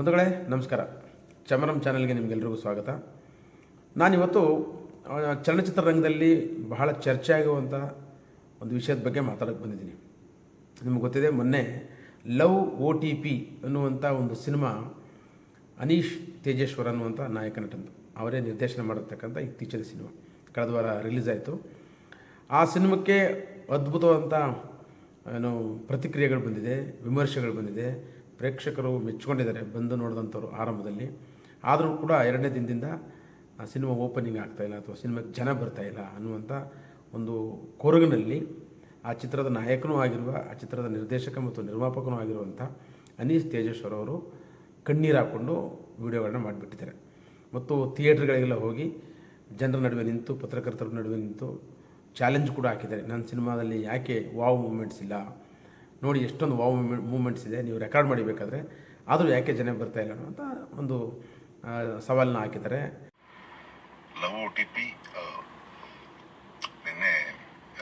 ಬಂಧುಗಳೇ, ನಮಸ್ಕಾರ. ಚಮರಂ ಚಾನಲ್ಗೆ ನಿಮಗೆಲ್ಲರಿಗೂ ಸ್ವಾಗತ. ನಾನಿವತ್ತು ಚಲನಚಿತ್ರ ಚಲನಚಿತ್ರರಂಗದಲ್ಲಿ ಬಹಳ ಚರ್ಚೆ ಆಗುವಂಥ ಒಂದು ವಿಷಯದ ಬಗ್ಗೆ ಮಾತಾಡೋಕ್ಕೆ ಬಂದಿದ್ದೀನಿ. ನಿಮಗೆ ಗೊತ್ತಿದೆ, ಮೊನ್ನೆ ಲವ್ ಓ ಟಿ ಪಿ ಅನ್ನುವಂಥ ಒಂದು ಸಿನಿಮಾ ಅನೀಶ್ ತೇಜೇಶ್ವರ್ ಅನ್ನುವಂಥ ನಾಯಕ ನಟಂದು. ಅವರೇ ನಿರ್ದೇಶನ ಮಾಡಿರ್ತಕ್ಕಂಥ ಇತ್ತೀಚಿನ ಸಿನಿಮಾ. ಕಳೆದ ವಾರ ರಿಲೀಸ್ ಆಯಿತು ಆ ಸಿನಿಮಾಕ್ಕೆ ಅದ್ಭುತವಾದಂಥ ಏನು, ಪ್ರತಿಕ್ರಿಯೆಗಳು ಬಂದಿದೆ, ವಿಮರ್ಶೆಗಳು ಬಂದಿದೆ. ಪ್ರೇಕ್ಷಕರು ಮೆಚ್ಕೊಂಡಿದ್ದಾರೆ ಬಂದು ನೋಡಿದಂಥವ್ರು ಆರಂಭದಲ್ಲಿ. ಆದರೂ ಕೂಡ ಎರಡನೇ ದಿನದಿಂದ, ಆ ಸಿನಿಮಾ ಓಪನಿಂಗ್ ಆಗ್ತಾಯಿಲ್ಲ ಅಥವಾ ಸಿನಿಮಾಕ್ಕೆ ಜನ ಬರ್ತಾ ಇಲ್ಲ ಅನ್ನುವಂಥ ಒಂದು ಕೊರಗಿನಲ್ಲಿ ಆ ಚಿತ್ರದ ನಾಯಕನೂ ಆಗಿರುವ, ಆ ಚಿತ್ರದ ನಿರ್ದೇಶಕ ಮತ್ತು ನಿರ್ಮಾಪಕನೂ ಆಗಿರುವಂಥ ಅನೀಸ್ ತೇಜೇಶ್ವರ್ ಅವರು ಕಣ್ಣೀರು ಹಾಕ್ಕೊಂಡು ವಿಡಿಯೋಗಳನ್ನ ಮಾಡಿಬಿಟ್ಟಿದ್ದಾರೆ. ಮತ್ತು ಥಿಯೇಟ್ರ್ಗಳಿಗೆಲ್ಲ ಹೋಗಿ ಜನರ ನಡುವೆ ನಿಂತು, ಪತ್ರಕರ್ತರ ನಡುವೆ ನಿಂತು ಚಾಲೆಂಜ್ ಕೂಡ ಹಾಕಿದ್ದಾರೆ. ನನ್ನ ಸಿನಿಮಾದಲ್ಲಿ ಯಾಕೆ ವಾವ್ ಮೂಮೆಂಟ್ಸ್ ಇಲ್ಲ? ನೋಡಿ ಎಷ್ಟೊಂದು ವಾವ್ ಮೂಮೆಂಟ್ಸ್ ಇದೆ, ನೀವು ರೆಕಾರ್ಡ್ ಮಾಡಿಬೇಕಾದ್ರೆ ಆದರೂ ಯಾಕೆ ಜನ ಬರ್ತಾ ಇಲ್ಲ ಅಂತ ಒಂದು ಸವಾಲನ್ನ ಹಾಕಿದ್ದಾರೆ. ಲವ್ ಒ ಟಿ ಪಿ ನಿನ್ನೆ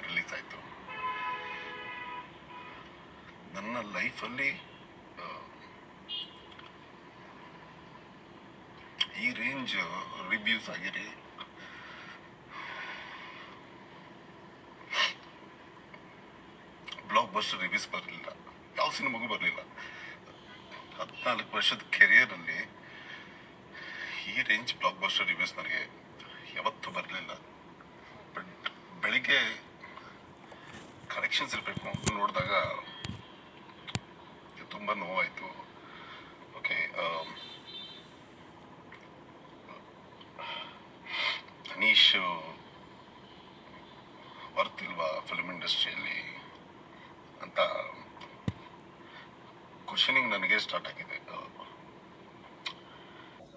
ರಿಲೀಸ್ ಆಯಿತು. ನನ್ನ ಲೈಫಲ್ಲಿ ಈ ರೇಂಜ್ ರಿವ್ಯೂಸ್ ಆಗಿರಿ ಬ್ಲಾಕ್ ಬಸ್ಟರ್ ರಿವೀಸ್ ಬರಲಿಲ್ಲ. ಯಾವ ಸಿನಿಮಾಗೂ ಬರಲಿಲ್ಲ. ಹದಿನಾಲ್ಕು ವರ್ಷದ ಕೆರಿಯರಲ್ಲಿ ಈ ರೇಂಜ್ ಬ್ಲಾಕ್ ಬಸ್ಟರ್ ರಿವ್ಯೂಸ್ ನನಗೆ ಯಾವತ್ತೂ ಬರಲಿಲ್ಲ. ಬಟ್ ಬೆಳಿಗ್ಗೆ ಕರೆಕ್ಷನ್ಸ್ ಇರಬೇಕು ಅಂತ ನೋಡಿದಾಗ ತುಂಬ ನೋವಾಯಿತು. ಓಕೆ ಅನೀಶ್, ವರ್ತ್ ಇಲ್ವಾ ಫಿಲ್ಮ್ ಇಂಡಸ್ಟ್ರಿಯಲ್ಲಿ ಅಂತ ಕ್ವಶನಿಂಗ್ ನನಗೆ ಸ್ಟಾರ್ಟ್ ಆಗಿದೆ.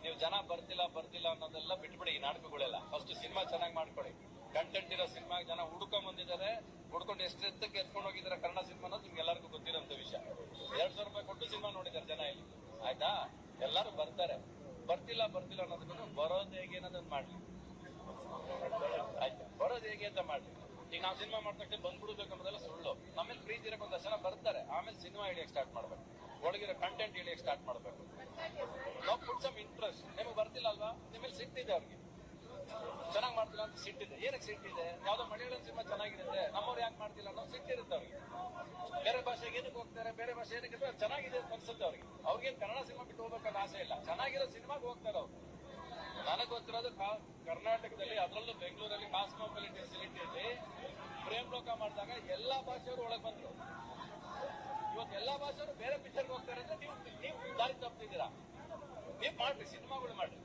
ನೀವು ಜನ ಬರ್ತಿಲ್ಲ ಬರ್ತಿಲ್ಲ ಅನ್ನೋದೆಲ್ಲ ಬಿಟ್ಬಿಡಿ ಈ ನಾಟಕಗಳೆಲ್ಲ. ಫಸ್ಟ್ ಸಿನಿಮಾ ಚೆನ್ನಾಗಿ ಮಾಡ್ಕೊಡಿ ಕಂಟೆಂಟ್ ಇರೋ ಸಿನಿಮಾ ಜನ ಹುಡ್ಕೊಂಡ್ ಬಂದಿದ್ದಾರೆ. ಹುಡ್ಕೊಂಡು ಎಷ್ಟು ಎತ್ತಕ್ಕೆ ಎತ್ಕೊಂಡು ಹೋಗಿದ್ದಾರೆ ಕನ್ನಡ ಸಿನಿಮಾ ಅನ್ನೋದು ನಿಮ್ಗೆ ಎಲ್ಲರಿಗೂ ಗೊತ್ತಿರೋಂಥ ವಿಷಯ. ಎರಡ್ ಸಾವಿರ ರೂಪಾಯಿ ಕೊಟ್ಟು ಸಿನಿಮಾ ನೋಡಿದ್ದಾರೆ ಜನ ಇಲ್ಲಿ. ಆಯ್ತಾ? ಎಲ್ಲರೂ ಬರ್ತಾರೆ. ಬರ್ತಿಲ್ಲ ಬರ್ತಿಲ್ಲ ಅನ್ನೋದಕ್ಕೂ ಬರೋದು ಹೇಗೆ ಅನ್ನೋದನ್ನ ಮಾಡ್ಲಿ. ಆಯ್ತಾ? ಬರೋದು ಹೇಗೆ ಅಂತ ಮಾಡ್ಲಿ. ಈಗ ನಾವು ಸಿನಿಮಾ ಮಾಡಿದ ತಕ್ಷಣ ಬಂದ್ಬಿಡ್ಬೇಕು ಅನ್ನೋದೆಲ್ಲ ಸುಳ್ಳು. ನಮ್ಮಲ್ಲಿ ಪ್ರೀತಿ ಇರಕ್ಕೆ ಒಂದಷ್ಟು ಜನ ಬರ್ತಾರೆ. ಆಮೇಲೆ ಸಿನಿಮಾ ಹಿಡಿಯಕ್ಕೆ ಸ್ಟಾರ್ಟ್ ಮಾಡ್ಬೇಕು. ಒಳಗಿರೋ ಕಂಟೆಂಟ್ ಹಿಡಿಯಕ್ಕೆ ಸ್ಟಾರ್ಟ್ ಮಾಡ್ಬೇಕು. ನಾವು ಫುಡ್ ಸಮ್ ಇಂಟ್ರೆಸ್ಟ್ ನಿಮಗೆ ಬರ್ತಿಲ್ಲ ಅಲ್ವಾ? ನಿಮ್ಮಲ್ಲಿ ಸಿಟ್ಟಿದೆ ಅವ್ರಿಗೆ. ಚೆನ್ನಾಗಿ ಮಾಡ್ತಿಲ್ಲ ಅಂತ ಸಿಟ್ಟಿದೆ. ಏನಕ್ಕೆ ಸಿಟ್ಟಿದೆ? ಯಾವ್ದೋ ಮಲಯಾಳಂ ಸಿನಿಮಾ ಚೆನ್ನಾಗಿರುತ್ತೆ. ನಮ್ಮವ್ರು ಯಾಕೆ ಮಾಡ್ತಿಲ್ಲ ಅನ್ನೋ ಸಿಟ್ಟಿರುತ್ತೆ ಅವ್ರಿಗೆ. ಬೇರೆ ಭಾಷೆಗೆ ಏನಕ್ಕೆ ಹೋಗ್ತಾರೆ? ಬೇರೆ ಭಾಷೆ ಏನಕ್ಕೆ? ಚೆನ್ನಾಗಿದೆ ಅಂತ ಅನ್ಸುತ್ತೆ ಅವ್ರಿಗೆ. ಅವ್ರಿಗೆ ಕನ್ನಡ ಸಿನಿಮಾ ಬಿಟ್ಟು ಹೋಗ್ಬೇಕನ್ನ ಆಸೆ ಇಲ್ಲ. ಚೆನ್ನಾಗಿರೋ ಸಿನಿಮಾಗೆ ಹೋಗ್ತಾರೆ ಅವ್ರು. ನನಗೆ ಗೊತ್ತಿರೋದು ಕರ್ನಾಟಕದಲ್ಲಿ, ಅದರಲ್ಲೂ ಬೆಂಗಳೂರಲ್ಲಿ ಕಾಸ್ಮೋಪಾಲಿಟನ್ ಫೆಸಿಲಿಟಿಯಲ್ಲಿ ಪ್ರೇಮ್ ಲೋಕ ಮಾಡಿದಾಗ ಎಲ್ಲಾ ಭಾಷೆಯವರು ಒಳಗೆ ಬಂದ್ರು. ಇವತ್ತು ಎಲ್ಲಾ ಭಾಷೆಯವರು ಬೇರೆ ಪಿಕ್ಚರ್ಗೆ ಹೋಗ್ತಾರೆ ಅಂದ್ರೆ ನೀವು ನೀವು ದಾರಿ ತಪ್ಪಿದ್ದೀರಾ? ನೀವು ಮಾಡ್ರಿ, ಸಿನಿಮಾಗಳು ಮಾಡ್ರಿ.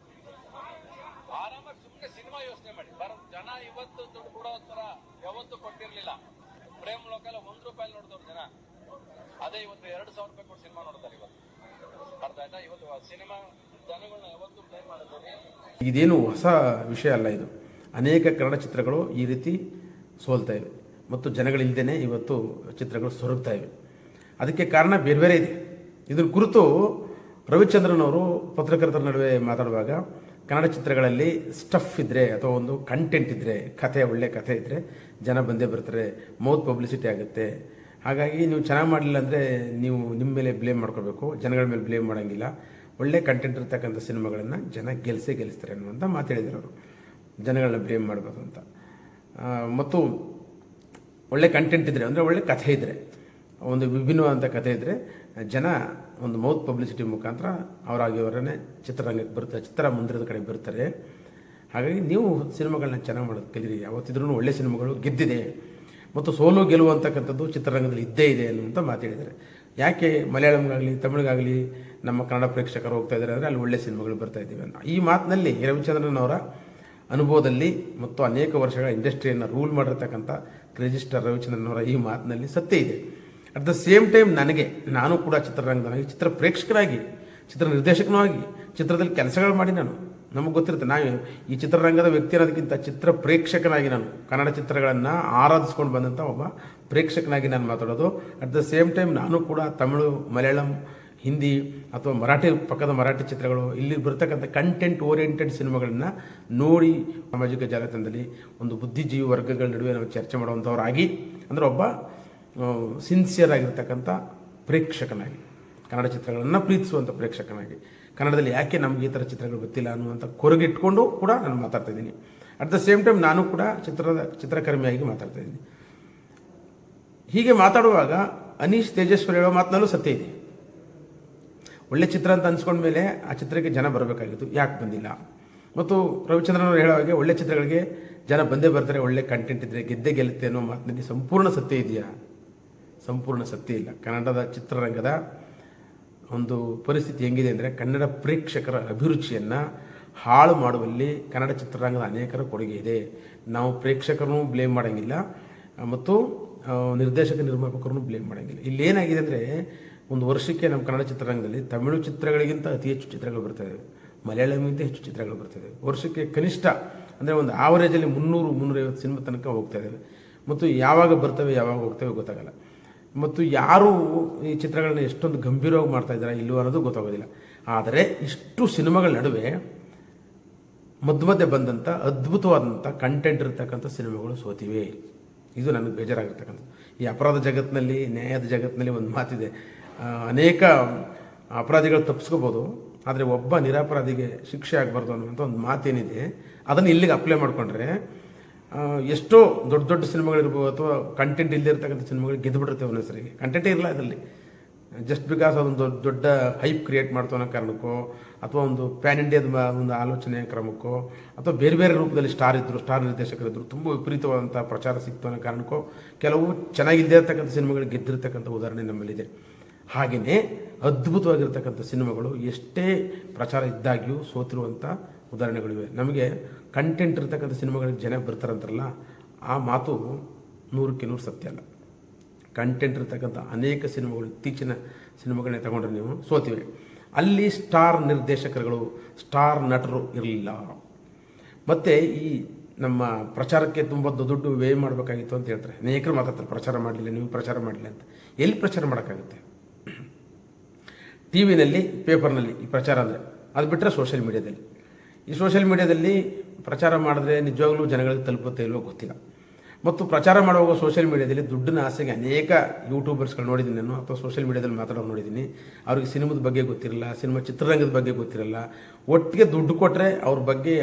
ಆರಾಮಾಗಿ ಸುಮ್ಮನೆ ಸಿನಿಮಾ ಯೋಚನೆ ಮಾಡಿ. ಬರೋ ಜನ ಇವತ್ತು ದುಡ್ಡು ಕೊಡೋ ತರ ಯಾವತ್ತೂ ಕೊಟ್ಟಿರ್ಲಿಲ್ಲ. ಪ್ರೇಮ್ ಲೋಕಲ್ಲ ಒಂದ್ ರೂಪಾಯಿ ನೋಡಿದವ್ರು ಜನ. ಅದೇ ಇವತ್ತು ಎರಡು ಸಾವಿರ ರೂಪಾಯಿ ಕೊಟ್ಟು ಸಿನಿಮಾ ನೋಡ್ತಾರೆ ಇವತ್ತು. ಅರ್ಥ ಆಯ್ತಾ? ಇವತ್ತು ಸಿನಿಮಾ ಜನಗಳನ್ನ ಯಾವತ್ತೂ ಪ್ಲೇ ಮಾಡಿದ್ರೆ ಇದೇನು ಹೊಸ ವಿಷಯ ಅಲ್ಲ ಇದು. ಅನೇಕ ಕನ್ನಡ ಚಿತ್ರಗಳು ಈ ರೀತಿ ಸೋಲ್ತಾ ಇವೆ. ಮತ್ತು ಜನಗಳಿಲ್ಲದೇ ಇವತ್ತು ಚಿತ್ರಗಳು ಸೊರಗ್ತಾ ಇವೆ. ಅದಕ್ಕೆ ಕಾರಣ ಬೇರೆ ಬೇರೆ ಇದೆ. ಇದ್ರ ಕುರಿತು ರವಿಚಂದ್ರನ್ ಅವರು ಪತ್ರಕರ್ತರ ನಡುವೆ ಮಾತಾಡುವಾಗ ಕನ್ನಡ ಚಿತ್ರಗಳಲ್ಲಿ ಸ್ಟಫ್ ಇದ್ದರೆ ಅಥವಾ ಒಂದು ಕಂಟೆಂಟ್ ಇದ್ದರೆ ಕಥೆ, ಒಳ್ಳೆ ಕಥೆ ಇದ್ದರೆ ಜನ ಬಂದೇ ಬರ್ತಾರೆ ಮೌತ್ ಪಬ್ಲಿಸಿಟಿ ಆಗುತ್ತೆ. ಹಾಗಾಗಿ ನೀವು ಚೆನ್ನಾಗಿ ಮಾಡಲಿಲ್ಲ ಅಂದರೆ ನೀವು ನಿಮ್ಮ ಮೇಲೆ ಬ್ಲೇಮ್ ಮಾಡ್ಕೋಬೇಕು ಜನಗಳ ಮೇಲೆ ಬ್ಲೇಮ್ ಮಾಡೋಂಗಿಲ್ಲ. ಒಳ್ಳೆ ಕಂಟೆಂಟ್ ಇರ್ತಕ್ಕಂಥ ಸಿನಿಮಾಗಳನ್ನು ಜನ ಗೆಲ್ಸೇ ಗೆಲ್ಲಿಸ್ತಾರೆ ಅನ್ನುವಂಥ ಮಾತು ಹೇಳಿದ್ರು ಅವರು. ಜನಗಳನ್ನ ಬ್ಲೇಮ್ ಮಾಡಬಾರ್ದು ಅಂತ. ಮತ್ತು ಒಳ್ಳೆ ಕಂಟೆಂಟ್ ಇದ್ದರೆ ಅಂದರೆ ಒಳ್ಳೆ ಕಥೆ ಇದ್ದರೆ ಒಂದು ವಿಭಿನ್ನವಾದಂಥ ಕಥೆ ಇದ್ದರೆ ಜನ ಒಂದು ಮೌತ್ ಪಬ್ಲಿಸಿಟಿ ಮುಖಾಂತರ ಅವರಾಗಿ ಅವರನ್ನೇ ಚಿತ್ರರಂಗಕ್ಕೆ ಬರ್ತಾರೆ ಚಿತ್ರಮಂದಿರದ ಕಡೆ ಬರ್ತಾರೆ. ಹಾಗಾಗಿ ನೀವು ಸಿನಿಮಾಗಳನ್ನ ಚೆನ್ನಾಗಿ ಮಾಡೋದು ಕಲೀರಿ ಯಾವತ್ತಿದ್ರೂ ಒಳ್ಳೆ ಸಿನಿಮಾಗಳು ಗೆದ್ದಿದೆ. ಮತ್ತು ಸೋಲು ಗೆಲುವು ಅಂತಕ್ಕಂಥದ್ದು ಚಿತ್ರರಂಗದಲ್ಲಿ ಇದ್ದೇ ಇದೆ ಅನ್ನುವಂಥ ಮಾತು ಹೇಳಿದ್ದಾರೆ. ಯಾಕೆ ಮಲಯಾಳಂಗಾಗಲಿ, ತಮಿಳಿಗಾಗಲಿ ನಮ್ಮ ಕನ್ನಡ ಪ್ರೇಕ್ಷಕರು ಹೋಗ್ತಾ ಇದ್ದಾರೆ ಅಂದರೆ ಅಲ್ಲಿ ಒಳ್ಳೆ ಸಿನಿಮಾಗಳು ಬರ್ತಾ ಇದ್ದೀವಿ ಅನ್ನೋ ಈ ಮಾತಿನಲ್ಲಿ ರವಿಚಂದ್ರನ್ ಅನುಭವದಲ್ಲಿ ಮತ್ತು ಅನೇಕ ವರ್ಷಗಳ ಇಂಡಸ್ಟ್ರಿಯನ್ನು ರೂಲ್ ಮಾಡಿರ್ತಕ್ಕಂಥ ರಿಜಿಸ್ಟರ್ ರವಿಚಂದ್ರನ್ ಅವರ ಈ ಮಾತಿನಲ್ಲಿ ಸತ್ಯ ಇದೆ. ಅಟ್ ದ ಸೇಮ್ ಟೈಮ್ ನನಗೆ, ನಾನು ಕೂಡ ಚಿತ್ರರಂಗದಾಗಿ ಚಿತ್ರ ಪ್ರೇಕ್ಷಕರಾಗಿ, ಚಿತ್ರ ನಿರ್ದೇಶಕನೂ ಆಗಿ ಚಿತ್ರದಲ್ಲಿ ಕೆಲಸಗಳು ಮಾಡಿ ನಾನು. ನಮಗೆ ಗೊತ್ತಿರುತ್ತೆ ನಾವು ಈ ಚಿತ್ರರಂಗದ ವ್ಯಕ್ತಿ ಅನ್ನೋದಕ್ಕಿಂತ ಚಿತ್ರ ಪ್ರೇಕ್ಷಕನಾಗಿ ನಾನು, ಕನ್ನಡ ಚಿತ್ರಗಳನ್ನು ಆರಾಧಿಸ್ಕೊಂಡು ಬಂದಂಥ ಒಬ್ಬ ಪ್ರೇಕ್ಷಕನಾಗಿ ನಾನು ಮಾತಾಡೋದು. ಅಟ್ ದ ಸೇಮ್ ಟೈಮ್ ನಾನು ಕೂಡ ತಮಿಳು, ಮಲಯಾಳಂ ಹಿಂದಿ ಅಥವಾ ಮರಾಠಿ ಪಕ್ಕದ ಮರಾಠಿ ಚಿತ್ರಗಳು, ಇಲ್ಲಿ ಬರ್ತಕ್ಕಂಥ ಕಂಟೆಂಟ್ ಓರಿಯೆಂಟೆಡ್ ಸಿನಿಮಾಗಳನ್ನು ನೋಡಿ ಸಾಮಾಜಿಕ ಜಾಲತಾಣದಲ್ಲಿ ಒಂದು ಬುದ್ಧಿಜೀವಿ ವರ್ಗಗಳ ನಡುವೆ ನಾವು ಚರ್ಚೆ ಮಾಡುವಂಥವರಾಗಿ ಅಂದರೆ ಒಬ್ಬ ಸಿನ್ಸಿಯರ್ ಆಗಿರ್ತಕ್ಕಂಥ ಪ್ರೇಕ್ಷಕನಾಗಿ, ಕನ್ನಡ ಚಿತ್ರಗಳನ್ನು ಪ್ರೀತಿಸುವಂಥ ಪ್ರೇಕ್ಷಕನಾಗಿ. ಕನ್ನಡದಲ್ಲಿ ಯಾಕೆ ನಮಗೆ ಈ ಥರ ಚಿತ್ರಗಳು ಗೊತ್ತಿಲ್ಲ ಅನ್ನುವಂಥ ಕೊರಗಿಟ್ಕೊಂಡು ಕೂಡ ನಾನು ಮಾತಾಡ್ತಾ ಇದ್ದೀನಿ. ಅಟ್ ದ ಸೇಮ್ ಟೈಮ್ ನಾನು ಕೂಡ ಚಿತ್ರದ ಚಿತ್ರಕರ್ಮಿಯಾಗಿ ಮಾತಾಡ್ತಾ ಇದ್ದೀನಿ. ಹೀಗೆ ಮಾತಾಡುವಾಗ ಅನೀಶ್ ತೇಜಸ್ವರಿ ಹೇಳೋ ಮಾತಿನಲ್ಲೂ ಸತ್ಯ ಇದೆ. ಒಳ್ಳೆ ಚಿತ್ರ ಅಂತ ಅನ್ಸ್ಕೊಂಡ್ಮೇಲೆ ಆ ಚಿತ್ರಕ್ಕೆ ಜನ ಬರಬೇಕಾಗಿತ್ತು. ಯಾಕೆ ಬಂದಿಲ್ಲ? ಮತ್ತು ರವಿಚಂದ್ರನ್ ಅವರು ಹೇಳೋ ಹಾಗೆ ಒಳ್ಳೆ ಚಿತ್ರಗಳಿಗೆ ಜನ ಬಂದೇ ಬರ್ತಾರೆ. ಒಳ್ಳೆ ಕಂಟೆಂಟ್ ಇದ್ದರೆ ಗೆದ್ದೆ ಗೆಲ್ಲುತ್ತೆ ಅನ್ನೋ ಮಾತಿನಲ್ಲಿ ಸಂಪೂರ್ಣ ಸತ್ಯ ಇದೆಯಾ? ಸಂಪೂರ್ಣ ಸತ್ಯ ಇಲ್ಲ. ಕನ್ನಡದ ಚಿತ್ರರಂಗದ ಒಂದು ಪರಿಸ್ಥಿತಿ ಹೆಂಗಿದೆ ಅಂದರೆ ಕನ್ನಡ ಪ್ರೇಕ್ಷಕರ ಅಭಿರುಚಿಯನ್ನು ಹಾಳು ಮಾಡುವಲ್ಲಿ ಕನ್ನಡ ಚಿತ್ರರಂಗದ ಅನೇಕರ ಕೊಡುಗೆ ಇದೆ. ನಾವು ಪ್ರೇಕ್ಷಕರನ್ನು ಬ್ಲೇಮ್ ಮಾಡೋಂಗಿಲ್ಲ. ಮತ್ತು ನಿರ್ದೇಶಕ ನಿರ್ಮಾಪಕರನ್ನು ಬ್ಲೇಮ್ ಮಾಡೋಂಗಿಲ್ಲ. ಇಲ್ಲಿ ಏನಾಗಿದೆ ಅಂದರೆ ಒಂದು ವರ್ಷಕ್ಕೆ ನಮ್ಮ ಕನ್ನಡ ಚಿತ್ರರಂಗದಲ್ಲಿ ತಮಿಳು ಚಿತ್ರಗಳಿಗಿಂತ ಅತಿ ಹೆಚ್ಚು ಚಿತ್ರಗಳು ಬರ್ತವೆ ಮಲಯಾಳಂಗಿಂತ ಹೆಚ್ಚು ಚಿತ್ರಗಳು ಬರ್ತವೆ ವರ್ಷಕ್ಕೆ ಕನಿಷ್ಠ ಅಂದರೆ ಒಂದು ಆವರೇಜಲ್ಲಿ ಮುನ್ನೂರು, ಮುನ್ನೂರೈವತ್ತು ಸಿನಿಮಾ ತನಕ ಹೋಗ್ತಾ ಇದ್ದಾವೆ ಮತ್ತು ಯಾವಾಗ ಬರ್ತವೆ, ಯಾವಾಗ ಹೋಗ್ತವೆ ಗೊತ್ತಾಗಲ್ಲ. ಮತ್ತು ಯಾರು ಈ ಚಿತ್ರಗಳನ್ನ ಎಷ್ಟೊಂದು ಗಂಭೀರವಾಗಿ ಮಾಡ್ತಾ ಇದ್ದಾರೆ ಇಲ್ಲವೋ ಅನ್ನೋದು ಗೊತ್ತಾಗೋದಿಲ್ಲ. ಆದರೆ ಇಷ್ಟು ಸಿನಿಮಾಗಳ ನಡುವೆ ಮಧ್ಯ ಮಧ್ಯೆ ಬಂದಂಥ ಅದ್ಭುತವಾದಂಥ ಕಂಟೆಂಟ್ ಇರತಕ್ಕಂಥ ಸಿನಿಮಾಗಳು ಸೋತಿವೆ. ಇದು ನನಗೆ ಬೇಜಾರಾಗಿರ್ತಕ್ಕಂಥ ಈ ಅಪರಾಧ ಜಗತ್ತಿನಲ್ಲಿ ನ್ಯಾಯದ ಜಗತ್ತಿನಲ್ಲಿ ಒಂದು ಮಾತಿದೆ. ಅನೇಕ ಅಪರಾಧಿಗಳು ತಪ್ಪಿಸ್ಕೋಬೋದು, ಆದರೆ ಒಬ್ಬ ನಿರಪರಾಧಿಗೆ ಶಿಕ್ಷೆ ಆಗಬಾರ್ದು ಅನ್ನುವಂಥ ಒಂದು ಮಾತೇನಿದೆ. ಅದನ್ನು ಇಲ್ಲಿಗೆ ಅಪ್ಲೈ ಮಾಡಿಕೊಂಡ್ರೆ ಎಷ್ಟೋ ದೊಡ್ಡ ದೊಡ್ಡ ಸಿನಿಮಾಗಳಿರ್ಬೋದು ಅಥವಾ ಕಂಟೆಂಟ್ ಇಲ್ಲದೆ ಇರ್ತಕ್ಕಂಥ ಸಿನಿಮಾಗಳು ಗೆದ್ದುಬಿಡುತ್ತೆ ಒಂದೊಂದು ಸರಿಗೆ ಕಂಟೆಂಟೇ ಇರಲ್ಲ ಅದರಲ್ಲಿ. ಜಸ್ಟ್ ಬಿಕಾಸ್ ಅದೊಂದು ದೊಡ್ಡ ದೊಡ್ಡ ಹೈಪ್ ಕ್ರಿಯೇಟ್ ಅನ್ನೋ ಕಾರಣಕ್ಕೋ, ಅಥವಾ ಒಂದು ಪ್ಯಾನ್ ಇಂಡಿಯಾದ ಒಂದು ಆಲೋಚನೆಯ ಕ್ರಮಕ್ಕೋ, ಅಥವಾ ಬೇರೆ ಬೇರೆ ರೂಪದಲ್ಲಿ ಸ್ಟಾರ್ ಇದ್ದರು ಸ್ಟಾರ್ ನಿರ್ದೇಶಕರಿದ್ದರು ತುಂಬ ವಿಪರೀತವಾದಂಥ ಪ್ರಚಾರ ಸಿಕ್ತು ಅನ್ನೋ ಕಾರಣಕ್ಕೋ, ಕೆಲವು ಚೆನ್ನಾಗಿಲ್ಲದೆ ಇರ್ತಕ್ಕಂಥ ಸಿನಿಮಾಗಳು ಗೆದ್ದಿರ್ತಕ್ಕಂಥ ಉದಾಹರಣೆ ನಮ್ಮಲ್ಲಿದೆ. ಹಾಗೆಯೇ ಅದ್ಭುತವಾಗಿರ್ತಕ್ಕಂಥ ಸಿನಿಮಾಗಳು ಎಷ್ಟೇ ಪ್ರಚಾರ ಇದ್ದಾಗ್ಯೂ ಸೋತಿರುವಂಥ ಉದಾಹರಣೆಗಳಿವೆ ನಮಗೆ ಕಂಟೆಂಟ್ ಇರ್ತಕ್ಕಂಥ ಸಿನಿಮಾಗಳಿಗೆ ಜನ ಬರ್ತಾರಂತಾರಲ್ಲ, ಆ ಮಾತು ನೂರಕ್ಕೆ ನೂರು ಸತ್ಯ ಅಲ್ಲ. ಕಂಟೆಂಟ್ ಇರ್ತಕ್ಕಂಥ ಅನೇಕ ಸಿನಿಮಾಗಳು ಇತ್ತೀಚಿನ ಸಿನಿಮಾಗಳನ್ನೇ ತಗೊಂಡ್ರೆ ನೀವು ಸೋತಿವೆ ಅಲ್ಲಿ ಸ್ಟಾರ್ ನಿರ್ದೇಶಕರುಗಳು ಸ್ಟಾರ್ ನಟರು ಇರಲಿಲ್ಲ. ಮತ್ತು ಈ ನಮ್ಮ ಪ್ರಚಾರಕ್ಕೆ ತುಂಬ ದುಡ್ಡು ವ್ಯಯ ಮಾಡಬೇಕಾಗಿತ್ತು ಅಂತ ಹೇಳ್ತಾರೆ. ಅನೇಕರು ಮಾತಾಡ್ತಾರೆ, ಪ್ರಚಾರ ಮಾಡಲಿಲ್ಲ, ನೀವು ಪ್ರಚಾರ ಮಾಡಲಿಲ್ಲ ಅಂತ. ಎಲ್ಲಿ ಪ್ರಚಾರ ಮಾಡೋಕ್ಕಾಗುತ್ತೆ? ಟಿ ವಿನಲ್ಲಿ ಪೇಪರ್ನಲ್ಲಿ ಈ ಪ್ರಚಾರ ಅಂದರೆ. ಅದು ಬಿಟ್ಟರೆ ಸೋಷಿಯಲ್ ಮೀಡಿಯಾದಲ್ಲಿ. ಈ ಸೋಷಿಯಲ್ ಮೀಡಿಯಾದಲ್ಲಿ ಪ್ರಚಾರ ಮಾಡಿದ್ರೆ ನಿಜವಾಗ್ಲೂ ಜನಗಳಿಗೆ ತಲುಪುತ್ತೆ ಇಲ್ವೋ ಗೊತ್ತಿಲ್ಲ. ಮತ್ತು ಪ್ರಚಾರ ಮಾಡುವಾಗ ಸೋಷಿಯಲ್ ಮೀಡಿಯಾದಲ್ಲಿ ದುಡ್ಡಿನ ಆಸೆಗೆ ಅನೇಕ ಯೂಟ್ಯೂಬರ್ಸ್ಗಳು ನೋಡಿದ್ದೀನಿ ನಾನು, ಅಥವಾ ಸೋಷಿಯಲ್ ಮೀಡಿಯಾದಲ್ಲಿ ಮಾತಾಡೋ ನೋಡಿದ್ದೀನಿ. ಅವ್ರಿಗೆ ಸಿನಿಮಾದ ಬಗ್ಗೆ ಗೊತ್ತಿರಲ್ಲ, ಸಿನಿಮಾ ಚಿತ್ರರಂಗದ ಬಗ್ಗೆ ಗೊತ್ತಿರಲ್ಲ. ಒಟ್ಟಿಗೆ ದುಡ್ಡು ಕೊಟ್ಟರೆ ಅವ್ರ ಬಗ್ಗೆ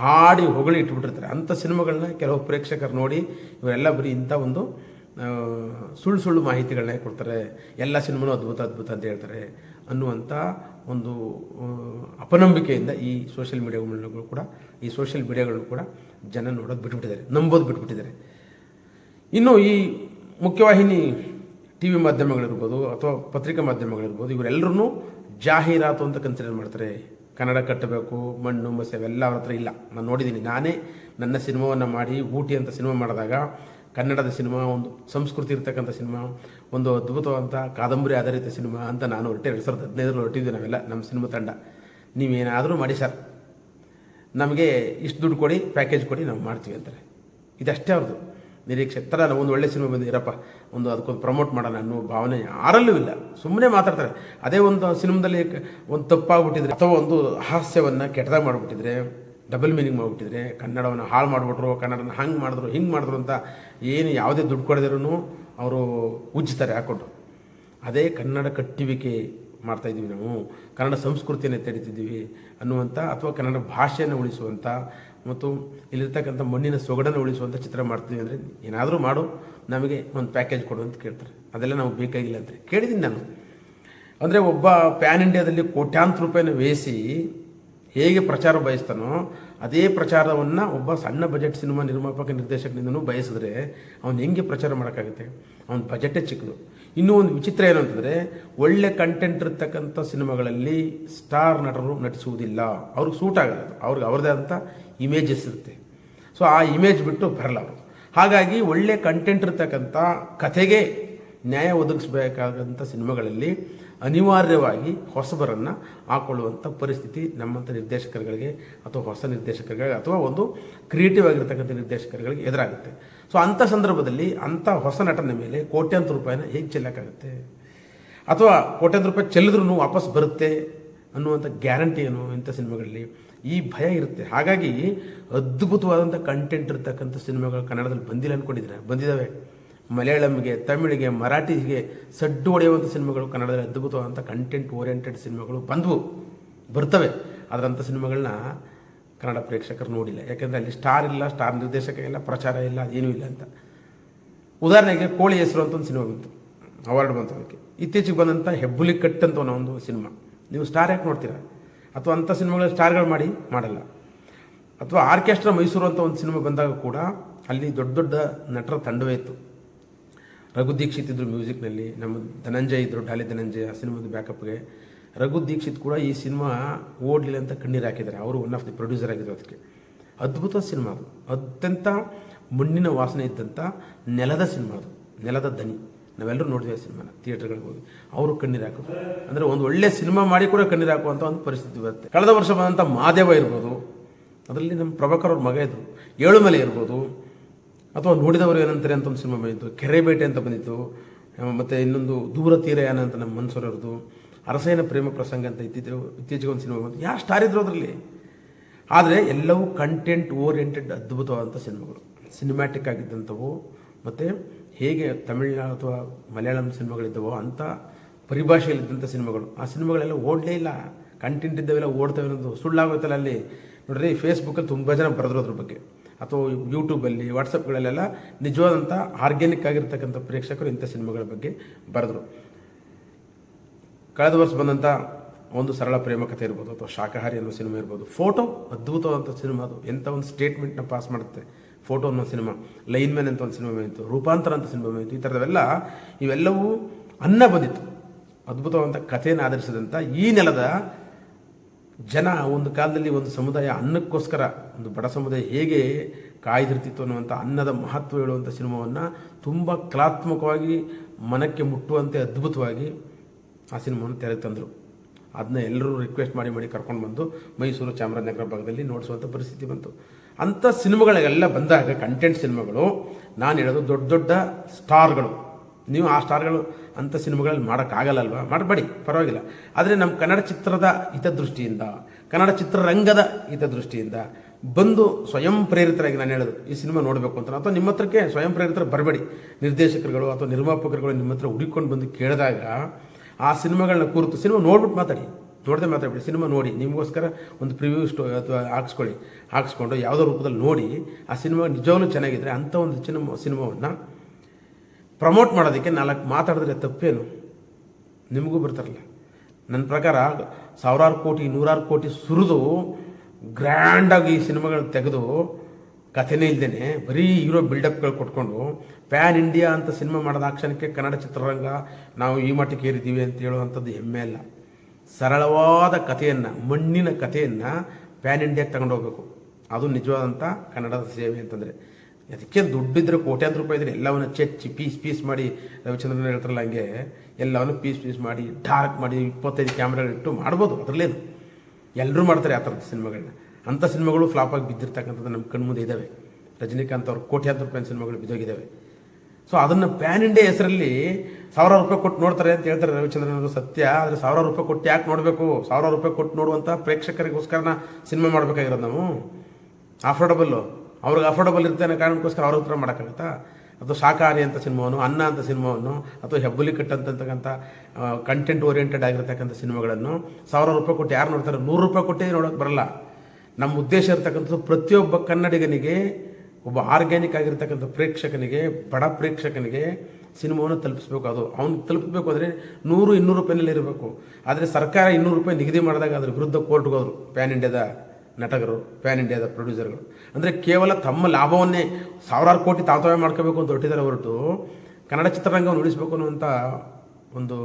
ಹಾಡಿ ಹೊಗಳಿ ಇಟ್ಬಿಟ್ಟಿರ್ತಾರೆ. ಅಂಥ ಸಿನಿಮಾಗಳನ್ನ ಕೆಲವು ಪ್ರೇಕ್ಷಕರು ನೋಡಿ, ಇವರೆಲ್ಲ ಬರೀ ಇಂಥ ಒಂದು ಸುಳ್ಳು ಸುಳ್ಳು ಮಾಹಿತಿಗಳನ್ನೇ ಕೊಡ್ತಾರೆ. ಎಲ್ಲ ಸಿನಿಮಾನು ಅದ್ಭುತ ಅದ್ಭುತ ಅಂತ ಹೇಳ್ತಾರೆ. ಅನ್ನುವಂಥ ಒಂದು ಅಪನಂಬಿಕೆಯಿಂದ ಈ ಸೋಷಿಯಲ್ ಮೀಡಿಯಾಗಳು ಕೂಡ, ಈ ಸೋಷಿಯಲ್ ಮೀಡಿಯಾಗಳು ಕೂಡ ಜನ ನೋಡೋದು ಬಿಟ್ಬಿಟ್ಟಿದ್ದಾರೆ, ನಂಬೋದು ಬಿಟ್ಬಿಟ್ಟಿದ್ದಾರೆ. ಇನ್ನು ಈ ಮುಖ್ಯವಾಹಿನಿ ಟಿ ವಿ ಮಾಧ್ಯಮಗಳಿರ್ಬೋದು ಅಥವಾ ಪತ್ರಿಕಾ ಮಾಧ್ಯಮಗಳಿರ್ಬೋದು ಇವರೆಲ್ಲರೂ ಜಾಹೀರಾತು ಅಂತ ಕನ್ಸಿಡರ್ ಮಾಡ್ತಾರೆ. ಕನ್ನಡ ಕಟ್ಟಬೇಕು, ಮಣ್ಣು ಮಸೆ ಅವೆಲ್ಲ ಅವ್ರ ಹತ್ರ ಇಲ್ಲ. ನಾನು ನೋಡಿದ್ದೀನಿ ನಾನೇ ನನ್ನ ಸಿನಿಮಾವನ್ನು ಮಾಡಿ ಊಟಿ ಅಂತ ಸಿನಿಮಾ ಮಾಡಿದಾಗ ಕನ್ನಡದ ಸಿನಿಮಾ, ಒಂದು ಸಂಸ್ಕೃತಿ ಇರ್ತಕ್ಕಂಥ ಸಿನಿಮಾ, ಒಂದು ಅದ್ಭುತವಾದಂಥ ಕಾದಂಬರಿ ಆಧಾರಿತ ಸಿನಿಮಾ ಅಂತ ನಾನು ಹೊರಟೆ ಎರಡು ಸಾವಿರದ ಹದಿನೈದರಲ್ಲಿ ನಾವೆಲ್ಲ, ನಮ್ಮ ಸಿನಿಮಾ ತಂಡ. ನೀವೇನಾದರೂ ಮಾಡಿ ಸರ್. ನಮಗೆ ಇಷ್ಟು ದುಡ್ಡು ಕೊಡಿ, ಪ್ಯಾಕೇಜ್ ಕೊಡಿ, ನಾವು ಮಾಡ್ತೀವಿ ಅಂತಾರೆ. ಇದಷ್ಟೇ ಅವ್ರದ್ದು. ನಿರೀಕ್ಷೆ ಥರ ನಾವು ಒಂದು ಒಳ್ಳೆ ಸಿನಿಮಾ ಬಂದಿರಪ್ಪ ಒಂದು ಅದಕ್ಕೊಂದು ಪ್ರಮೋಟ್ ಮಾಡೋಣ ಅನ್ನೋ ಭಾವನೆ ಯಾರಲ್ಲೂ ಇಲ್ಲ. ಸುಮ್ಮನೆ ಮಾತಾಡ್ತಾರೆ. ಅದೇ ಒಂದು ಸಿನಿಮಾದಲ್ಲಿ ಒಂದು ತಪ್ಪಾಗ್ಬಿಟ್ಟಿದ್ರೆ ಅಥವಾ ಒಂದು ಹಾಸ್ಯವನ್ನು ಕೆಟ್ಟದಾಗ ಮಾಡಿಬಿಟ್ಟಿದ್ರೆ ಡಬಲ್ ಮೀನಿಂಗ್ ಮಾಡಿಬಿಟ್ಟಿದ್ರೆ, ಕನ್ನಡವನ್ನು ಹಾಳು ಮಾಡಿಬಿಟ್ರು ಕನ್ನಡನ ಹಂಗೆ ಮಾಡಿದ್ರು, ಹಿಂಗೆ ಮಾಡಿದ್ರು ಅಂತ ಏನು ಯಾವುದೇ ದುಡ್ಡು ಕೊಡದಿರೂ ಅವರು ಉಜ್ಜ್ತಾರೆ ಹಾಕ್ಕೊಂಡು ಅದೇ ಕನ್ನಡ ಕಟ್ಟುವಿಕೆ ಮಾಡ್ತಾಯಿದ್ದೀವಿ ನಾವು, ಕನ್ನಡ ಸಂಸ್ಕೃತಿಯನ್ನು ತೆಡಿತಿದ್ದೀವಿ ಅನ್ನುವಂಥ ಅಥವಾ ಕನ್ನಡ ಭಾಷೆಯನ್ನು ಉಳಿಸುವಂಥ ಮತ್ತು ಇಲ್ಲಿರ್ತಕ್ಕಂಥ ಮಣ್ಣಿನ ಸೊಗಡನ್ನು ಉಳಿಸುವಂಥ ಚಿತ್ರ ಮಾಡ್ತೀವಿ ಅಂದರೆ ಏನಾದರೂ ಮಾಡು, ನಮಗೆ ಒಂದು ಪ್ಯಾಕೇಜ್ ಕೊಡು ಅಂತ ಕೇಳ್ತಾರೆ. ಅದೆಲ್ಲ ನಾವು ಬೇಕಾಗಿಲ್ಲ ಅಂತ ಕೇಳಿದ್ದೀನಿ ನಾನು. ಅಂದರೆ ಒಬ್ಬ ಪ್ಯಾನ್ ಇಂಡಿಯಾದಲ್ಲಿ ಕೋಟ್ಯಾಂತರ ರೂಪಾಯಿನ ವೇಸಿ ಹೇಗೆ ಪ್ರಚಾರ ಬಯಸ್ತಾನೋ ಅದೇ ಪ್ರಚಾರವನ್ನು ಒಬ್ಬ ಸಣ್ಣ ಬಜೆಟ್ ಸಿನಿಮಾ ನಿರ್ಮಾಪಕ ನಿರ್ದೇಶಕನಿಂದನೂ ಬಯಸಿದ್ರೆ ಅವನು ಹೆಂಗೆ ಪ್ರಚಾರ ಮಾಡೋಕ್ಕಾಗುತ್ತೆ? ಅವನ ಬಜೆಟೇ ಚಿಕ್ಕದು. ಇನ್ನೂ ಒಂದು ವಿಚಿತ್ರ ಏನು ಅಂತಂದರೆ, ಒಳ್ಳೆ ಕಂಟೆಂಟ್ ಇರ್ತಕ್ಕಂಥ ಸಿನಿಮಾಗಳಲ್ಲಿ ಸ್ಟಾರ್ ನಟರು ನಟಿಸುವುದಿಲ್ಲ. ಅವ್ರಿಗೆ ಸೂಟ್ ಆಗಲ್ಲ. ಅವ್ರಿಗೆ ಅವ್ರದ್ದೇ ಆದಂಥ ಇಮೇಜಸ್ ಇರುತ್ತೆ. ಸೊ ಆ ಇಮೇಜ್ ಬಿಟ್ಟು ಬರಲ್ಲ ಹಾಗಾಗಿ ಒಳ್ಳೆ ಕಂಟೆಂಟ್ ಇರ್ತಕ್ಕಂಥ ಕಥೆಗೆ ನ್ಯಾಯ ಒದಗಿಸಬೇಕಾದಂಥ ಸಿನಿಮಾಗಳಲ್ಲಿ ಅನಿವಾರ್ಯವಾಗಿ ಹೊಸಬರನ್ನು ಹಾಕೊಳ್ಳುವಂಥ ಪರಿಸ್ಥಿತಿ ನಮ್ಮಂಥ ನಿರ್ದೇಶಕರುಗಳಿಗೆ ಅಥವಾ ಹೊಸ ನಿರ್ದೇಶಕರುಗಳಿಗೆ ಅಥವಾ ಒಂದು ಕ್ರಿಯೇಟಿವ್ ಆಗಿರ್ತಕ್ಕಂಥ ನಿರ್ದೇಶಕರುಗಳಿಗೆ ಎದುರಾಗುತ್ತೆ. ಸೊ ಅಂಥ ಸಂದರ್ಭದಲ್ಲಿ ಅಂಥ ಹೊಸ ನಟನ ಮೇಲೆ ಕೋಟ್ಯಾಂತರ ರೂಪಾಯಿನ ಹೇಗೆ ಚೆಲ್ಲಕ್ಕಾಗುತ್ತೆ. ಅಥವಾ ಕೋಟ್ಯಾಂತರ ರೂಪಾಯಿ ಚೆಲ್ಲಿದ್ರೂ ವಾಪಸ್ ಬರುತ್ತೆ ಅನ್ನುವಂಥ ಗ್ಯಾರಂಟಿ ಏನು ಇಂಥ ಸಿನಿಮಾಗಳಲ್ಲಿ ಈ ಭಯ ಇರುತ್ತೆ. ಹಾಗಾಗಿ ಅದ್ಭುತವಾದಂಥ ಕಂಟೆಂಟ್ ಇರ್ತಕ್ಕಂಥ ಸಿನಿಮಾಗಳು ಕನ್ನಡದಲ್ಲಿ ಬಂದಿಲ್ಲ ಅಂದ್ಕೊಂಡಿದ್ರೆ ಬಂದಿದ್ದಾವೆ. ಮಲಯಾಳಂಗೆ, ತಮಿಳಿಗೆ, ಮರಾಠಿಗೆ ಸಡ್ಡು ಹೊಡೆಯುವಂಥ ಸಿನಿಮಾಗಳು ಕನ್ನಡದಲ್ಲಿ ಅದ್ಭುತವಾದಂಥ ಕಂಟೆಂಟ್ ಓರಿಯೆಂಟೆಡ್ ಸಿನಿಮಾಗಳು ಬಂದವು, ಬರ್ತವೆ. ಅದರಂಥ ಸಿನಿಮಾಗಳನ್ನ ಕನ್ನಡ ಪ್ರೇಕ್ಷಕರು ನೋಡಿಲ್ಲ. ಯಾಕೆಂದರೆ ಅಲ್ಲಿ ಸ್ಟಾರ್ ಇಲ್ಲ ಸ್ಟಾರ್ ನಿರ್ದೇಶಕ ಇಲ್ಲ, ಪ್ರಚಾರ ಇಲ್ಲ ಅದೇನೂ ಇಲ್ಲ ಅಂತ. ಉದಾಹರಣೆಗೆ ಕೋಳಿ ಹೆಸರು ಅಂತ ಒಂದು ಸಿನಿಮಾ ಬಂತು, ಅವಾರ್ಡ್ ಬಂತು ಅದಕ್ಕೆ. ಇತ್ತೀಚೆಗೆ ಬಂದಂಥ ಹೆಬ್ಬುಲಿ ಕಟ್ ಅಂತ ಒಂದು ಸಿನಿಮಾ. ನೀವು ಸ್ಟಾರ್ ಯಾಕೆ ನೋಡ್ತೀರಾ? ಅಥವಾ ಅಂಥ ಸಿನಿಮಾಗಳ ಸ್ಟಾರ್ಗಳು ಮಾಡಿ, ಮಾಡಲ್ಲ. ಅಥವಾ ಆರ್ಕೆಸ್ಟ್ರಾ ಮೈಸೂರು ಅಂತ ಒಂದು ಸಿನಿಮಾ ಬಂದಾಗ ಕೂಡ ಅಲ್ಲಿ ದೊಡ್ಡ ದೊಡ್ಡ ನಟರ ತಂಡವೇ ಇತ್ತು. ರಘು ದೀಕ್ಷಿತ್ ಇದ್ರು ಮ್ಯೂಸಿಕ್ನಲ್ಲಿ ನಮ್ಮ ಧನಂಜಯ ಇದ್ರು ಡಾಲಿ ಧನಂಜಯ ಆ ಸಿನಿಮಾದ ಬ್ಯಾಕಪ್ಗೆ ರಘು ದೀಕ್ಷಿತ್ ಕೂಡ ಈ ಸಿನಿಮಾ ಓಡಲಿಲ್ಲ ಅಂತ ಕಣ್ಣೀರು ಹಾಕಿದ್ದಾರೆ. ಅವರು ಒನ್ ಆಫ್ ದಿ ಪ್ರೊಡ್ಯೂಸರ್ ಆಗಿದ್ರು ಅದಕ್ಕೆ. ಅದ್ಭುತ ಸಿನಿಮಾ ಅದು. ಅತ್ಯಂತ ಮಣ್ಣಿನ ವಾಸನೆ ಇದ್ದಂಥ ನೆಲದ ಸಿನಿಮಾ ಅದು. ನೆಲದ ದನಿ. ನಾವೆಲ್ಲರೂ ನೋಡಿದ್ವಿ ಆ ಸಿನಿಮಾನ ಥಿಯೇಟರ್ಗಳಿಗೆ ಹೋಗಿ. ಅವರು ಕಣ್ಣೀರು ಹಾಕೋದು ಅಂದರೆ ಒಂದು ಒಳ್ಳೆ ಸಿನಿಮಾ ಮಾಡಿ ಕೂಡ ಕಣ್ಣೀರು ಹಾಕುವಂಥ ಒಂದು ಪರಿಸ್ಥಿತಿ ಬರುತ್ತೆ. ಕಳೆದ ವರ್ಷ ಬಂದಂಥ ಮಾದೇವ ಇರ್ಬೋದು. ಅದರಲ್ಲಿ ನಮ್ಮ ಪ್ರಭಾಕರ್ ಅವ್ರ ಮಗ ಇದ್ರು. ಏಳುಮಲೆ ಇರ್ಬೋದು. ಅಥವಾ ನೋಡಿದವರು ಏನಂತಾರೆ ಅಂತ ಒಂದು ಸಿನಿಮಾ ಬಂದಿತ್ತು, ಕೆರೆಬೇಟೆ ಅಂತ ಬಂದಿತ್ತು ಮತ್ತು ಇನ್ನೊಂದು ದೂರ ತೀರಯಾನ ಅಂತ ನಮ್ಮ ಮನ್ಸೂರವ್ರದ್ದು ಅರಸೇನ ಪ್ರೇಮ ಪ್ರಸಂಗ ಅಂತ ಇತ್ತೀಚೆಗೆ ಇತ್ತೀಚೆಗೆ ಒಂದು ಸಿನಿಮಾ ಬಂತು. ಯಾರು ಸ್ಟಾರ್ ಇದ್ರು ಅದರಲ್ಲಿ. ಆದರೆ ಎಲ್ಲವೂ ಕಂಟೆಂಟ್ ಓರಿಯೆಂಟೆಡ್ ಅದ್ಭುತವಾದಂಥ ಸಿನಿಮಾಗಳು. ಸಿನಿಮ್ಯಾಟಿಕ್ ಆಗಿದ್ದಂಥವು, ಮತ್ತು ಹೇಗೆ ತಮಿಳ್ನಾಡು ಅಥವಾ ಮಲಯಾಳಂ ಸಿನಿಮಾಗಳಿದ್ದವೋ ಅಂಥ ಪರಿಭಾಷೆಯಲ್ಲಿದ್ದಂಥ ಸಿನಿಮಾಗಳು. ಆ ಸಿನಿಮಾಗಳೆಲ್ಲ ಓಡಲೇ ಇಲ್ಲ. ಕಂಟೆಂಟ್ ಇದ್ದವೆಲ್ಲ ಓಡ್ತವೆ ಅನ್ನೋದು ಸುಳ್ಳಾಗೋಯ್ತಲ್ಲ ಅಲ್ಲಿ. ನೋಡ್ರಿ ಫೇಸ್ಬುಕ್ಕಲ್ಲಿ ತುಂಬ ಜನ ಬರೆದ್ರು ಅದ್ರ ಬಗ್ಗೆ. ಅಥವಾ ಯೂಟ್ಯೂಬಲ್ಲಿ ವಾಟ್ಸಪ್ಗಳಲ್ಲೆಲ್ಲ ನಿಜವಾದಂಥ ಆರ್ಗ್ಯಾನಿಕ್ ಆಗಿರ್ತಕ್ಕಂಥ ಪ್ರೇಕ್ಷಕರು ಇಂಥ ಸಿನಿಮಾಗಳ ಬಗ್ಗೆ ಬರೆದರು. ಕಳೆದ ವರ್ಷ ಬಂದಂಥ ಒಂದು ಸರಳ ಪ್ರೇಮ ಕಥೆ ಇರ್ಬೋದು, ಅಥವಾ ಶಾಖಾಹಾರಿ ಅನ್ನೋ ಸಿನಿಮಾ ಇರ್ಬೋದು. ಫೋಟೋ ಅದ್ಭುತವಾದಂಥ ಸಿನಿಮಾ ಅದು. ಎಂಥ ಒಂದು ಸ್ಟೇಟ್ಮೆಂಟ್ನ ಪಾಸ್ ಮಾಡುತ್ತೆ. ಫೋಟೋ ಅನ್ನೋ ಸಿನಿಮಾ. ಲೈನ್ ಮ್ಯಾನ್ ಅಂತ ಒಂದು ಸಿನಿಮಾ ಬಂದಿತ್ತು. ರೂಪಾಂತರ ಅಂತ ಸಿನಿಮಾ ಬಂದಿತ್ತು. ಈ ಥರದವೆಲ್ಲ ಇವೆಲ್ಲವೂ ಅನ್ನ ಬಂದಿತ್ತು. ಅದ್ಭುತವಾದಂಥ ಕಥೆಯನ್ನು ಆಧರಿಸಿದಂಥ ಈ ನೆಲದ ಜನ ಒಂದು ಕಾಲದಲ್ಲಿ ಒಂದು ಸಮುದಾಯ ಅನ್ನಕ್ಕೋಸ್ಕರ, ಒಂದು ಬಡ ಸಮುದಾಯ ಹೇಗೆ ಕಾಯ್ದಿರ್ತಿತ್ತು ಅನ್ನುವಂಥ ಅನ್ನದ ಮಹತ್ವ ಹೇಳುವಂಥ ಸಿನಿಮಾವನ್ನು ತುಂಬ ಕಲಾತ್ಮಕವಾಗಿ ಮನಕ್ಕೆ ಮುಟ್ಟುವಂತೆ ಅದ್ಭುತವಾಗಿ ಆ ಸಿನಿಮಾವನ್ನು ತೆರೆಗೆ ತಂದರು. ಅದನ್ನ ಎಲ್ಲರೂ ರಿಕ್ವೆಸ್ಟ್ ಮಾಡಿ ಮಾಡಿ ಕರ್ಕೊಂಡು ಬಂದು ಮೈಸೂರು ಚಾಮರಾಜನಗರ ಭಾಗದಲ್ಲಿ ನೋಡಿಸುವಂಥ ಪರಿಸ್ಥಿತಿ ಬಂತು. ಅಂಥ ಸಿನಿಮಾಗಳೆಲ್ಲ ಬಂದಾಗ ಕಂಟೆಂಟ್ ಸಿನಿಮಾಗಳು, ನಾನು ಹೇಳೋದು ದೊಡ್ಡ ದೊಡ್ಡ ಸ್ಟಾರ್ಗಳು ನೀವು ಆ ಸ್ಟಾರ್ಗಳು ಅಂಥ ಸಿನಿಮಾಗಳಲ್ಲಿ ಮಾಡೋಕ್ಕಾಗಲ್ಲಲ್ವ? ಮಾಡಬೇಡಿ, ಪರವಾಗಿಲ್ಲ. ಆದರೆ ನಮ್ಮ ಕನ್ನಡ ಚಿತ್ರದ ಹಿತದೃಷ್ಟಿಯಿಂದ, ಕನ್ನಡ ಚಿತ್ರರಂಗದ ಹಿತದೃಷ್ಟಿಯಿಂದ ಬಂದು ಸ್ವಯಂ ಪ್ರೇರಿತರಾಗಿ ನಾನು ಹೇಳೋದು, ಈ ಸಿನಿಮಾ ನೋಡಬೇಕು ಅಂತ. ಅಥವಾ ನಿಮ್ಮ ಹತ್ರಕ್ಕೆ ಸ್ವಯಂ ಪ್ರೇರಿತರು ಬರಬೇಡಿ. ನಿರ್ದೇಶಕರುಗಳು ಅಥವಾ ನಿರ್ಮಾಪಕರುಗಳು ನಿಮ್ಮ ಹತ್ರ ಹುಡುಕೊಂಡು ಬಂದು ಕೇಳಿದಾಗ ಆ ಸಿನಿಮಾಗಳನ್ನ ಕುರಿತು, ಸಿನಿಮಾ ನೋಡ್ಬಿಟ್ಟು ಮಾತಾಡಿ. ನೋಡದೆ ಮಾತಾಡ್ಬಿಡಿ, ಸಿನಿಮಾ ನೋಡಿ. ನಿಮಗೋಸ್ಕರ ಒಂದು ಪ್ರಿವ್ಯೂ ಸ್ಟೋ, ಅಥವಾ ಹಾಕ್ಸ್ಕೊಳ್ಳಿ. ಹಾಕ್ಸ್ಕೊಂಡು ಯಾವುದೋ ರೂಪದಲ್ಲಿ ನೋಡಿ, ಆ ಸಿನಿಮಾ ನಿಜವಾಗ್ಲೂ ಚೆನ್ನಾಗಿದ್ದರೆ ಅಂಥ ಒಂದು ಸಿನಿಮಾ ಸಿನಿಮಾವನ್ನು ಪ್ರಮೋಟ್ ಮಾಡೋದಕ್ಕೆ ನಾಲ್ಕು ಮಾತಾಡಿದ್ರೆ ತಪ್ಪೇನು? ನಿಮಗೂ ಬರ್ತಾರಲ್ಲ. ನನ್ನ ಪ್ರಕಾರ ಸಾವಿರಾರು ಕೋಟಿ, ನೂರಾರು ಕೋಟಿ ಸುರಿದು ಗ್ರ್ಯಾಂಡಾಗಿ ಈ ಸಿನಿಮಾಗಳನ್ನ ತೆಗೆದು ಕಥೆನೇ ಇಲ್ದೇನೆ ಬರೀ ಹೀರೋ ಬಿಲ್ಡಪ್ಗಳು ಕೊಟ್ಕೊಂಡು ಪ್ಯಾನ್ ಇಂಡಿಯಾ ಅಂತ ಸಿನಿಮಾ ಮಾಡಿದ ಆಕ್ಷಣಕ್ಕೆ ಕನ್ನಡ ಚಿತ್ರರಂಗ ನಾವು ಈ ಮಟ್ಟಕ್ಕೆ ಏರಿದ್ದೀವಿ ಅಂತ ಹೇಳುವಂಥದ್ದು ಹೆಮ್ಮೆ ಅಲ್ಲ. ಸರಳವಾದ ಕಥೆಯನ್ನು, ಮಣ್ಣಿನ ಕಥೆಯನ್ನು ಪ್ಯಾನ್ ಇಂಡಿಯಾಗೆ ತಗೊಂಡೋಗ್ಬೇಕು. ಅದು ನಿಜವಾದಂಥ ಕನ್ನಡದ ಸೇವೆ ಅಂತಂದರೆ. ಅದಕ್ಕೆ ದುಡ್ಡಿದ್ರೆ ಕೋಟ್ಯಾಂತರ ರೂಪಾಯಿ ಇದ್ರೆ ಎಲ್ಲವನ್ನು ಚೆಚ್ಚಿ, ಪೀಸ್ ಪೀಸ್ ಮಾಡಿ, ರವಿಚಂದ್ರನ್ ಹೇಳ್ತಾರಲ್ಲ ಹಂಗೆ, ಎಲ್ಲವನ್ನು ಪೀಸ್ ಪೀಸ್ ಮಾಡಿ, ಡಾರ್ಕ್ ಮಾಡಿ, ಇಪ್ಪತ್ತೈದು ಕ್ಯಾಮ್ರಾಗಳಿಟ್ಟು ಮಾಡ್ಬೋದು ಅದರಲ್ಲೇನು ಎಲ್ಲರೂ ಮಾಡ್ತಾರೆ ಆ ಥರದ ಸಿನಿಮಾಗಳನ್ನ. ಅಂಥ ಸಿನಿಮಾಗಳು ಫ್ಲಾಪ್ ಆಗಿ ಬಿದ್ದಿರ್ತಕ್ಕಂಥದ್ದು ನಮ್ಮ ಕಣ್ಮುಂದೆ ಇದ್ದಾವೆ ರಜನಿಕಾಂತ್ ಅವ್ರು ಕೋಟ್ಯಾಂತರ ರೂಪಾಯಿ ಸಿನಿಮಾಗಳು ಬಿದ್ದೋಗಿದ್ದಾವೆ ಸೊ ಅದನ್ನು ಪ್ಯಾನ್ ಇಂಡಿಯಾ ಹೆಸರಲ್ಲಿ ಸಾವಿರಾರು ರೂಪಾಯಿ ಕೊಟ್ಟು ನೋಡ್ತಾರೆ ಅಂತ ಹೇಳ್ತಾರೆ ರವಿಚಂದ್ರನ್ ಅವರು ಸತ್ಯ. ಆದರೆ ಸಾವಿರಾರು ರೂಪಾಯಿ ಕೊಟ್ಟು ಯಾಕೆ ನೋಡಬೇಕು? ಸಾವಿರಾರು ರೂಪಾಯಿ ಕೊಟ್ಟು ನೋಡುವಂಥ ಪ್ರೇಕ್ಷಕರಿಗೋಸ್ಕರನ ಸಿನಿಮಾ ಮಾಡಬೇಕಾಗಿರೋದು ನಾವು. ಅಫೋರ್ಡಬಲ್ಲು ಅವ್ರಿಗೆ ಅಫೋರ್ಡಬಲ್ ಇರ್ತೇನೆ ಕಾರಣಕ್ಕೋಸ್ಕರ ಅವ್ರ ಹತ್ರ ಮಾಡೋಕ್ಕಾಗತ್ತಾ? ಅಥವಾ ಸಾಕಾರಿ ಅಂತ ಸಿನಿಮಾವನ್ನು ಅನ್ನ ಅಂತ ಸಿನಿಮಾವನ್ನು ಅಥವಾ ಹೆಬ್ಬುಲಿ ಕಟ್ಟಂತಕ್ಕಂಥ ಕಂಟೆಂಟ್ ಓರಿಯೆಂಟೆಡ್ ಆಗಿರ್ತಕ್ಕಂಥ ಸಿನಿಮಾಗಳನ್ನು ಸಾವಿರ ರೂಪಾಯಿ ಕೊಟ್ಟು ಯಾರು ನೋಡ್ತಾರೆ? ನೂರು ರೂಪಾಯಿ ಕೊಟ್ಟೇ ನೋಡೋಕೆ ಬರಲ್ಲ. ನಮ್ಮ ಉದ್ದೇಶ ಇರ್ತಕ್ಕಂಥದ್ದು ಪ್ರತಿಯೊಬ್ಬ ಕನ್ನಡಿಗನಿಗೆ, ಒಬ್ಬ ಆರ್ಗ್ಯಾನಿಕ್ ಆಗಿರ್ತಕ್ಕಂಥ ಪ್ರೇಕ್ಷಕನಿಗೆ, ಬಡ ಪ್ರೇಕ್ಷಕನಿಗೆ ಸಿನಿಮಾವನ್ನು ತಲುಪಿಸ್ಬೇಕು ಅದು. ಅವ್ನು ತಲುಪಬೇಕು ಅಂದರೆ ನೂರು, ಇನ್ನೂರು ರೂಪಾಯಿನಲ್ಲಿ ಇರಬೇಕು. ಆದರೆ ಸರ್ಕಾರ ಇನ್ನೂರು ರೂಪಾಯಿ ನಿಗದಿ ಮಾಡಿದಾಗ ಅದ್ರ ವಿರುದ್ಧ ಕೋರ್ಟ್ಗೆ ಹೋದರು ಪ್ಯಾನ್ ಇಂಡಿಯಾದ ನಟಕರು ಪ್ಯಾನ್ ಇಂಡಿಯಾದ ಪ್ರೊಡ್ಯೂಸರ್ಗಳು ಅಂದರೆ ಕೇವಲ ತಮ್ಮ ಲಾಭವನ್ನೇ ಸಾವಿರಾರು ಕೋಟಿ ತಾತವ್ಯ ಮಾಡ್ಕೋಬೇಕು ಅಂತ ಹೊರಟಿದ್ದಾರೆ ಹೊರಟು ಕನ್ನಡ ಚಿತ್ರರಂಗವನ್ನು ಉಳಿಸಬೇಕು ಅನ್ನುವಂಥ ಒಂದು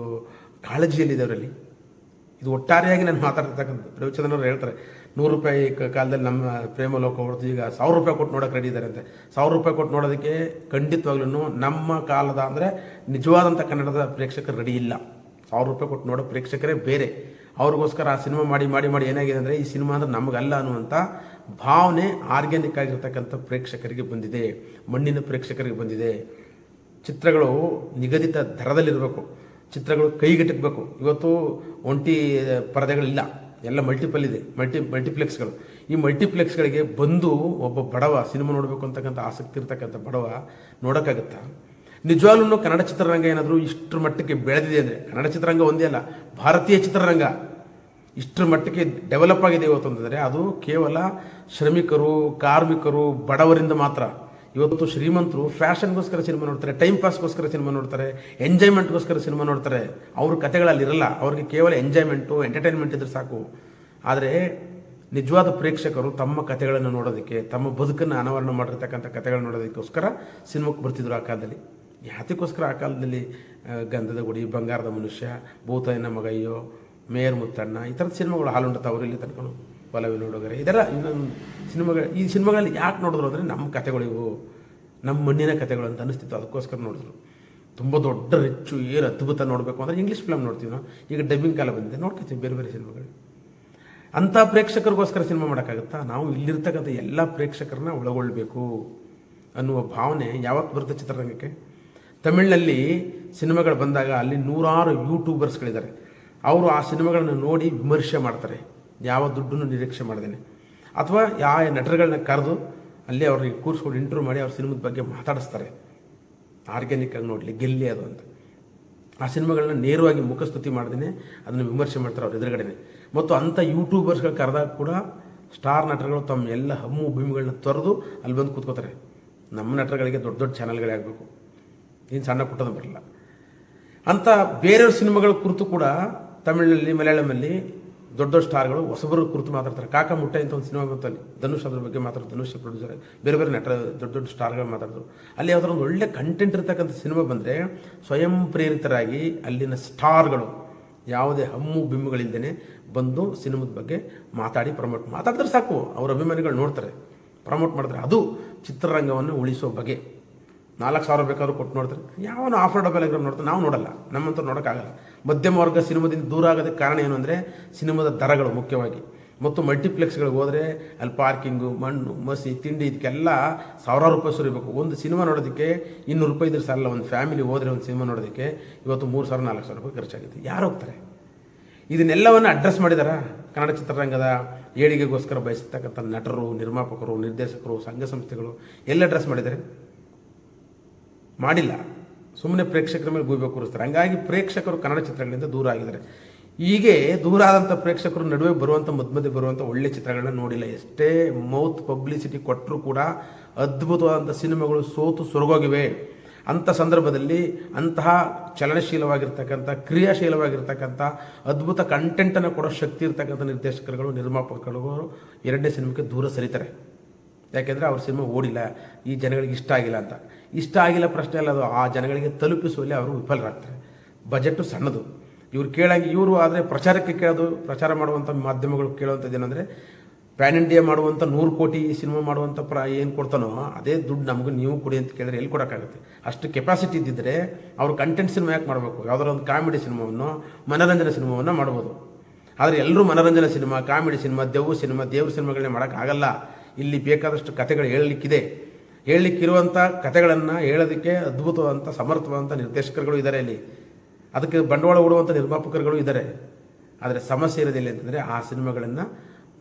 ಕಾಳಜಿಯಲ್ಲಿದೆ ಅವರಲ್ಲಿ. ಇದು ಒಟ್ಟಾರೆಯಾಗಿ ನಾನು ಮಾತಾಡ್ತಕ್ಕಂಥ ರವಿಚಂದ್ರನ್ ಅವರು ಹೇಳ್ತಾರೆ, ನೂರು ರೂಪಾಯಿ ಕಾಲದಲ್ಲಿ ನಮ್ಮ ಪ್ರೇಮ ಲೋಕ ಹೊರತು ಈಗ ಸಾವಿರ ರೂಪಾಯಿ ಕೊಟ್ಟು ನೋಡೋಕೆ ರೆಡಿ ಇದ್ದಾರೆ ಅಂತೆ. ಸಾವಿರ ರೂಪಾಯಿ ಕೊಟ್ಟು ನೋಡೋದಕ್ಕೆ ಖಂಡಿತವಾಗ್ಲೂ ನಮ್ಮ ಕಾಲದ ಅಂದರೆ ನಿಜವಾದಂಥ ಕನ್ನಡದ ಪ್ರೇಕ್ಷಕರು ರೆಡಿ ಇಲ್ಲ. ಸಾವಿರ ರೂಪಾಯಿ ಕೊಟ್ಟು ನೋಡೋ ಪ್ರೇಕ್ಷಕರೇ ಬೇರೆ. ಅವ್ರಿಗೋಸ್ಕರ ಆ ಸಿನಿಮಾ ಮಾಡಿ ಮಾಡಿ ಮಾಡಿ ಏನಾಗಿದೆ ಅಂದರೆ ಈ ಸಿನಿಮಾ ಅಂದರೆ ನಮಗಲ್ಲ ಅನ್ನುವಂಥ ಭಾವನೆ ಆರ್ಗ್ಯಾನಿಕ್ ಆಗಿರ್ತಕ್ಕಂಥ ಪ್ರೇಕ್ಷಕರಿಗೆ ಬಂದಿದೆ, ಮಣ್ಣಿನ ಪ್ರೇಕ್ಷಕರಿಗೆ ಬಂದಿದೆ. ಚಿತ್ರಗಳು ನಿಗದಿತ ದರದಲ್ಲಿರಬೇಕು. ಚಿತ್ರಗಳು ಕೈಗೆಟಕಬೇಕು. ಇವತ್ತು ಒಂಟಿ ಪರದೆಗಳಿಲ್ಲ. ಎಲ್ಲ ಮಲ್ಟಿಪಲ್ ಇದೆ. ಮಲ್ಟಿ ಮಲ್ಟಿಪ್ಲೆಕ್ಸ್ಗಳು ಈ ಮಲ್ಟಿಪ್ಲೆಕ್ಸ್ಗಳಿಗೆ ಬಂದು ಒಬ್ಬ ಬಡವ ಸಿನಿಮಾ ನೋಡಬೇಕು ಅಂತಕ್ಕಂಥ ಆಸಕ್ತಿ ಇರ್ತಕ್ಕಂಥ ಬಡವ ನೋಡೋಕ್ಕಾಗುತ್ತಾ? ನಿಜವಾಗ್ಲೂ ಕನ್ನಡ ಚಿತ್ರರಂಗ ಏನಾದರೂ ಇಷ್ಟರ ಮಟ್ಟಕ್ಕೆ ಬೆಳೆದಿದೆ ಅಂದರೆ, ಕನ್ನಡ ಚಿತ್ರರಂಗ ಒಂದೇ ಅಲ್ಲ, ಭಾರತೀಯ ಚಿತ್ರರಂಗ ಇಷ್ಟರ ಮಟ್ಟಕ್ಕೆ ಡೆವಲಪ್ ಆಗಿದೆ ಇವತ್ತು ಅಂತಂದರೆ, ಅದು ಕೇವಲ ಶ್ರಮಿಕರು, ಕಾರ್ಮಿಕರು, ಬಡವರಿಂದ ಮಾತ್ರ. ಇವತ್ತು ಶ್ರೀಮಂತರು ಫ್ಯಾಷನ್ಗೋಸ್ಕರ ಸಿನಿಮಾ ನೋಡ್ತಾರೆ ಟೈಮ್ ಪಾಸ್ಗೋಸ್ಕರ ಸಿನಿಮಾ ನೋಡ್ತಾರೆ ಎಂಜಾಯ್ಮೆಂಟ್ಗೋಸ್ಕರ ಸಿನಿಮಾ ನೋಡ್ತಾರೆ. ಅವ್ರ ಕತೆಗಳಲ್ಲಿ ಇರಲ್ಲ, ಅವ್ರಿಗೆ ಕೇವಲ ಎಂಜಾಯ್ಮೆಂಟು ಎಂಟರ್ಟೈನ್ಮೆಂಟ್ ಇದ್ರೆ ಸಾಕು. ಆದರೆ ನಿಜವಾದ ಪ್ರೇಕ್ಷಕರು ತಮ್ಮ ಕಥೆಗಳನ್ನು ನೋಡೋದಕ್ಕೆ, ತಮ್ಮ ಬದುಕನ್ನು ಅನಾವರಣ ಮಾಡಿರ್ತಕ್ಕಂಥ ಕಥೆಗಳನ್ನ ನೋಡೋದಕ್ಕೋಸ್ಕರ ಸಿನಿಮಾಕ್ಕೆ ಬರ್ತಿದ್ರು ಆ ಕಾಲದಲ್ಲಿ. ಯಾತಕ್ಕೋಸ್ಕರ ಆ ಕಾಲದಲ್ಲಿ ಗಂಧದ ಗುಡಿ, ಬಂಗಾರದ ಮನುಷ್ಯ, ಭೂತಾಯಿನ ಮಗಯ್ಯೋ, ಮೇಯರ್ ಮುತ್ತಣ್ಣ, ಈ ಥರದ ಸಿನಿಮಾಗಳು ಹಾಲುಂಡ ತವರಿಲ್ಲಿ ತನ್ಕೊಂಡು ಒಲವಿನ ಹುಡುಗರೆ ಇದೆಲ್ಲ ಇನ್ನೊಂದು ಸಿನಿಮಾಗಳು, ಈ ಸಿನಿಮಾಗಳಲ್ಲಿ ಯಾಕೆ ನೋಡಿದ್ರು ಅಂದರೆ ನಮ್ಮ ಕಥೆಗಳಿವು ನಮ್ಮ ಮಣ್ಣಿನ ಕಥೆಗಳು ಅಂತ ಅನಿಸ್ತಿತ್ತು. ಅದಕ್ಕೋಸ್ಕರ ನೋಡಿದ್ರು. ತುಂಬ ದೊಡ್ಡ, ರಿಚ್ಚು ಏನು ಅದ್ಭುತ ನೋಡಬೇಕು ಅಂದರೆ ಇಂಗ್ಲೀಷ್ ಫಿಲಮ್ ನೋಡ್ತೀವಿ ನಾವು. ಈಗ ಡಬ್ಬಿಂಗ್ ಕಾಲ ಬಂದಿದೆ ನೋಡ್ಕೊತೀವಿ ಬೇರೆ ಬೇರೆ ಸಿನಿಮಾಗಳು. ಅಂಥ ಪ್ರೇಕ್ಷಕರಿಗೋಸ್ಕರ ಸಿನಿಮಾ ಮಾಡೋಕ್ಕಾಗುತ್ತಾ? ನಾವು ಇಲ್ಲಿರ್ತಕ್ಕಂಥ ಎಲ್ಲ ಪ್ರೇಕ್ಷಕರನ್ನ ಒಳಗೊಳ್ಬೇಕು ಅನ್ನುವ ಭಾವನೆ ಯಾವತ್ತು ಬರುತ್ತೆ ಚಿತ್ರರಂಗಕ್ಕೆ? ತಮಿಳಿನಲ್ಲಿ ಸಿನಿಮಾಗಳು ಬಂದಾಗ ಅಲ್ಲಿ ನೂರಾರು ಯೂಟ್ಯೂಬರ್ಸ್ಗಳಿದ್ದಾರೆ. ಅವರು ಆ ಸಿನಿಮಾಗಳನ್ನು ನೋಡಿ ವಿಮರ್ಶೆ ಮಾಡ್ತಾರೆ. ಯಾವ ದುಡ್ಡನ್ನು ನಿರೀಕ್ಷೆ ಮಾಡ್ದೇನೆ. ಅಥವಾ ಯಾವ ನಟರುಗಳನ್ನ ಕರೆದು ಅಲ್ಲಿ ಅವ್ರಿಗೆ ಕೂರಿಸ್ಕೊಂಡು ಇಂಟರ್ವ್ಯೂ ಮಾಡಿ ಅವ್ರ ಸಿನಿಮಾದ ಬಗ್ಗೆ ಮಾತಾಡಿಸ್ತಾರೆ. ಆರ್ಗ್ಯಾನಿಕ್ ಆಗಿ ನೋಡಲಿ, ಗೆಲ್ಲಿ ಅದು ಅಂತ. ಆ ಸಿನಿಮಾಗಳನ್ನ ನೇರವಾಗಿ ಮುಖಸ್ತುತಿ ಮಾಡ್ದೇನೆ, ಅದನ್ನು ವಿಮರ್ಶೆ ಮಾಡ್ತಾರೆ ಅವ್ರ ಎದುರುಗಡೆನೆ. ಮತ್ತು ಅಂಥ ಯೂಟ್ಯೂಬರ್ಸ್ಗಳು ಕರೆದಾಗ ಕೂಡ ಸ್ಟಾರ್ ನಟರುಗಳು ತಮ್ಮ ಎಲ್ಲ ಹಮ್ಮು ಭೂಮಿಗಳನ್ನ ತೊರೆದು ಅಲ್ಲಿ ಬಂದು ಕೂತ್ಕೋತಾರೆ. ನಮ್ಮ ನಟರುಗಳಿಗೆ ದೊಡ್ಡ ದೊಡ್ಡ ಚಾನಲ್ಗಳೇ ಆಗಬೇಕು. ಏನು ಸಣ್ಣ ಪುಟ್ಟದ ಬರಲ್ಲ ಅಂತ ಬೇರೆಯವ್ರ ಸಿನಿಮಾಗಳ ಕುರಿತು ಕೂಡ ತಮಿಳಿನಲ್ಲಿ ಮಲಯಾಳಮಲ್ಲಿ ದೊಡ್ಡ ದೊಡ್ಡ ಸ್ಟಾರ್ಗಳು ಹೊಸಬರ ಕುರಿತು ಮಾತಾಡ್ತಾರೆ. ಕಾಕ ಮುಟ್ಟೆ ಅಂತ ಒಂದು ಸಿನಿಮಾ ಬಂತು ಧನುಷ್ ಅದ್ರ ಬಗ್ಗೆ ಮಾತಾಡ್ತಾರೆ. ಧನುಷ್ ಪ್ರೊಡ್ಯೂಸರ್ ಬೇರೆ ಬೇರೆ ನಟ, ದೊಡ್ಡ ದೊಡ್ಡ ಸ್ಟಾರ್ಗಳು ಮಾತಾಡಿದ್ರು ಅಲ್ಲಿ ಯಾವ್ದಾದ್ರು ಒಂದು ಒಳ್ಳೆ ಕಂಟೆಂಟ್ ಇರ್ತಕ್ಕಂಥ ಸಿನಿಮಾ ಬಂದರೆ ಸ್ವಯಂ ಪ್ರೇರಿತರಾಗಿ ಅಲ್ಲಿನ ಸ್ಟಾರ್ಗಳು ಯಾವುದೇ ಹಮ್ಮು ಬಿಮ್ಮುಗಳಿಂದನೇ ಬಂದು ಸಿನಿಮಾದ ಬಗ್ಗೆ ಮಾತಾಡಿ ಪ್ರಮೋಟ್ ಮಾತಾಡಿದ್ರೆ ಸಾಕು. ಅವ್ರ ಅಭಿಮಾನಿಗಳು ನೋಡ್ತಾರೆ. ಪ್ರಮೋಟ್ ಮಾಡಿದ್ರೆ ಅದು ಚಿತ್ರರಂಗವನ್ನು ಉಳಿಸೋ ಬಗೆ. ನಾಲ್ಕು ಸಾವಿರ ಬೇಕಾದ್ರೂ ಕೊಟ್ಟು ನೋಡ್ತಾರೆ. ಯಾವನು ಆಫರ್ಡಬಲ್ ಆಗಿರೋ ನೋಡ್ತಾರೆ. ನಾವು ನೋಡಲ್ಲ. ನಮ್ಮಂತೂ ನೋಡೋಕ್ಕಾಗಲ್ಲ. ಮಧ್ಯಮ ವರ್ಗ ಸಿನಿಮಾದಿಂದ ದೂರ ಆಗೋದಕ್ಕೆ ಕಾರಣ ಏನು ಅಂದರೆ ಸಿನಿಮಾದ ದರಗಳು ಮುಖ್ಯವಾಗಿ. ಮತ್ತು ಮಲ್ಟಿಪ್ಲೆಕ್ಸ್ಗಳಿಗೆ ಹೋದರೆ ಅಲ್ಲಿ ಪಾರ್ಕಿಂಗು, ಮಣ್ಣು, ಮಸಿ, ತಿಂಡಿ ಇದಕ್ಕೆಲ್ಲ ಸಾವಿರಾರು ರೂಪಾಯಿ ಸುರಿಬೇಕು. ಒಂದು ಸಿನಿಮಾ ನೋಡೋದಕ್ಕೆ ಇನ್ನೂರು ರೂಪಾಯಿ ಇದ್ರೆ ಸಾಲ ಒಂದು ಫ್ಯಾಮಿಲಿ ಹೋದರೆ ಒಂದು ಸಿನಿಮಾ ನೋಡೋದಕ್ಕೆ ಇವತ್ತು ಮೂರು ಸಾವಿರ, ನಾಲ್ಕು ಸಾವಿರ ರೂಪಾಯಿ ಖರ್ಚಾಗಿದೆ. ಯಾರು ಹೋಗ್ತಾರೆ? ಇದನ್ನೆಲ್ಲವನ್ನು ಅಡ್ರೆಸ್ ಮಾಡಿದಾರ? ಕನ್ನಡ ಚಿತ್ರರಂಗದ ಏಳಿಗೆಗೋಸ್ಕರ ಬಯಸತಕ್ಕಂಥ ನಟರು, ನಿರ್ಮಾಪಕರು, ನಿರ್ದೇಶಕರು, ಸಂಘ ಸಂಸ್ಥೆಗಳು ಎಲ್ಲ ಅಡ್ರೆಸ್ ಮಾಡಿದ್ದಾರೆ. ಮಾಡಿಲ್ಲ. ಸುಮ್ಮನೆ ಪ್ರೇಕ್ಷಕರ ಮೇಲೆ ಗೂಬೆ ಕೂರಿಸ್ತಾರೆ. ಹಂಗಾಗಿ ಪ್ರೇಕ್ಷಕರು ಕನ್ನಡ ಚಿತ್ರಗಳಿಂದ ದೂರ ಆಗಿದ್ದಾರೆ. ಹೀಗೆ ದೂರ ಆದಂಥ ಪ್ರೇಕ್ಷಕರು ನಡುವೆ ಬರುವಂಥ ಮಧ್ಯ ಮಧ್ಯೆ ಬರುವಂಥ ಒಳ್ಳೆ ಚಿತ್ರಗಳನ್ನ ನೋಡಿಲ್ಲ. ಎಷ್ಟೇ ಮೌತ್ ಪಬ್ಲಿಸಿಟಿ ಕೊಟ್ಟರೂ ಕೂಡ ಅದ್ಭುತವಾದಂಥ ಸಿನಿಮಾಗಳು ಸೋತು ಸೊರಗೋಗಿವೆ. ಅಂಥ ಸಂದರ್ಭದಲ್ಲಿ ಅಂತಹ ಚಲನಶೀಲವಾಗಿರ್ತಕ್ಕಂಥ, ಕ್ರಿಯಾಶೀಲವಾಗಿರ್ತಕ್ಕಂಥ, ಅದ್ಭುತ ಕಂಟೆಂಟನ್ನು ಕೊಡೋ ಶಕ್ತಿ ಇರ್ತಕ್ಕಂಥ ನಿರ್ದೇಶಕರುಗಳು ನಿರ್ಮಾಪಕರು ಎರಡನೇ ಸಿನಿಮಾಕ್ಕೆ ದೂರ ಸರಿತಾರೆ. ಯಾಕೆಂದರೆ ಅವ್ರ ಸಿನಿಮಾ ಓಡಿಲ್ಲ, ಈ ಜನಗಳಿಗೆ ಇಷ್ಟ ಆಗಿಲ್ಲ ಅಂತ. ಇಷ್ಟ ಆಗಿಲ್ಲ ಪ್ರಶ್ನೆ ಅಲ್ಲ ಅದು. ಆ ಜನಗಳಿಗೆ ತಲುಪಿಸುವಲ್ಲಿ ಅವರು ವಿಫಲರಾಗ್ತಾರೆ. ಬಜೆಟ್ಟು ಸಣ್ಣದು. ಇವ್ರು ಕೇಳಂಗೆ ಇವರು ಆದರೆ ಪ್ರಚಾರಕ್ಕೆ ಕೇಳೋದು, ಪ್ರಚಾರ ಮಾಡುವಂಥ ಮಾಧ್ಯಮಗಳು ಕೇಳುವಂಥದ್ದು ಏನಂದರೆ, ಪ್ಯಾನ್ ಇಂಡಿಯಾ ಮಾಡುವಂಥ ನೂರು ಕೋಟಿ ಸಿನಿಮಾ ಮಾಡುವಂಥ ಪ್ರ, ಏನು ಕೊಡ್ತಾನೋ, ಅದೇ ದುಡ್ಡು ನಮಗೂ ನೀವು ಕೊಡಿ ಅಂತ ಕೇಳಿದ್ರೆ ಎಲ್ಲಿ ಕೊಡೋಕ್ಕಾಗುತ್ತೆ? ಅಷ್ಟು ಕೆಪಾಸಿಟಿ ಇದ್ದಿದ್ದರೆ ಅವ್ರು ಕಂಟೆಂಟ್ ಸಿನಿಮಾ ಯಾಕೆ ಮಾಡಬೇಕು? ಯಾವುದಾದ್ರು ಒಂದು ಕಾಮಿಡಿ ಸಿನಿಮಾವನ್ನು, ಮನೋರಂಜನೆ ಸಿನಿಮಾವನ್ನು ಮಾಡ್ಬೋದು. ಆದರೆ ಎಲ್ಲರೂ ಮನೋರಂಜನೆ ಸಿನಿಮಾ ಕಾಮಿಡಿ ಸಿನಿಮಾ ದೆವ್ವ ಸಿನಿಮಾ, ದೇವ್ರ ಸಿನಿಮಾಗಳನ್ನೇ ಮಾಡೋಕ್ಕಾಗಲ್ಲ. ಇಲ್ಲಿ ಬೇಕಾದಷ್ಟು ಕಥೆಗಳು ಹೇಳಲಿಕ್ಕಿದೆ. ಹೇಳಲಿಕ್ಕಿರುವಂಥ ಕಥೆಗಳನ್ನು ಹೇಳೋದಕ್ಕೆ ಅದ್ಭುತವಾದಂಥ ಸಮರ್ಥವಾದಂಥ ನಿರ್ದೇಶಕರುಗಳು ಇದ್ದಾರೆ ಇಲ್ಲಿ ಅದಕ್ಕೆ ಬಂಡವಾಳ ಹೂಡುವಂಥ ನಿರ್ಮಾಪಕರುಗಳು ಇದ್ದಾರೆ. ಆದರೆ ಸಮಸ್ಯೆ ಇರೋದಿಲ್ಲ ಅಂತಂದರೆ ಆ ಸಿನಿಮಾಗಳನ್ನು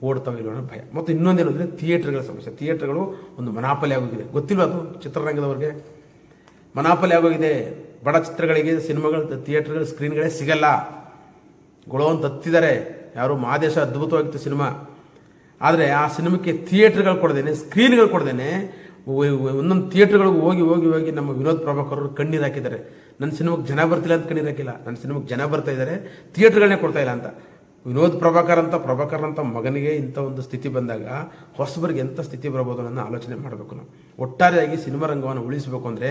ಓಡ್ತಾವೆ ಇಲ್ಲೋ ಭಯ. ಮತ್ತು ಇನ್ನೊಂದೇನು ಅಂದರೆ ಥಿಯೇಟ್ರ್ಗಳ ಸಮಸ್ಯೆ. ಥಿಯೇಟ್ರ್ಗಳು ಒಂದು ಮನಾಪಲಿ ಆಗೋಗಿದೆ. ಗೊತ್ತಿಲ್ಲ ಅದು ಚಿತ್ರರಂಗದವ್ರಿಗೆ? ಮನಾಪಲಿ ಆಗೋಗಿದೆ. ಬಡ ಚಿತ್ರಗಳಿಗೆ ಸಿನಿಮಾಗಳು, ಥಿಯೇಟ್ರ್ಗಳ, ಸ್ಕ್ರೀನ್ಗಳೇ ಸಿಗಲ್ಲ. ಗೊಳೋ ತತ್ತಿದ್ದಾರೆ ಯಾರು ಮಾದೇಶ ಅದ್ಭುತವಾಗಿತ್ತು ಸಿನಿಮಾ. ಆದರೆ ಆ ಸಿನಿಮಾಕ್ಕೆ ಥಿಯೇಟ್ರ್ಗಳು ಕೊಡ್ದೇನೆ, ಸ್ಕ್ರೀನ್ಗಳು ಕೊಡ್ದೇನೆ ಒಂದೊಂದು ಥಿಯೇಟ್ರ್ಗಳಿಗೆ ಹೋಗಿ ಹೋಗಿ ಹೋಗಿ ನಮ್ಮ ವಿನೋದ್ ಪ್ರಭಾಕರ್ ಅವರು ಕಣ್ಣೀರು ಹಾಕಿದ್ದಾರೆ. ನನ್ನ ಸಿನಿಮಾಗೆ ಜನ ಬರ್ತಿಲ್ಲ ಅಂತ ಕಣ್ಣೀರು ಹಾಕಿಲ್ಲ. ನನ್ನ ಸಿನಿಮಾಗೆ ಜನ ಬರ್ತಾ ಇದ್ದಾರೆ, ಥಿಯೇಟ್ರ್ಗಳನ್ನೇ ಕೊಡ್ತಾ ಇಲ್ಲ ಅಂತ. ವಿನೋದ್ ಪ್ರಭಾಕರ್ ಅಂತ ಪ್ರಭಾಕರ್ ಅಂತ ಮಗನಿಗೆ ಇಂಥ ಒಂದು ಸ್ಥಿತಿ ಬಂದಾಗ ಹೊಸಬರಿಗೆ ಎಂಥ ಸ್ಥಿತಿ ಬರ್ಬೋದು ಅನ್ನೋ ಆಲೋಚನೆ ಮಾಡಬೇಕು ನಾವು. ಒಟ್ಟಾರೆಯಾಗಿ ಸಿನಿಮಾ ರಂಗವನ್ನು ಉಳಿಸಬೇಕು ಅಂದರೆ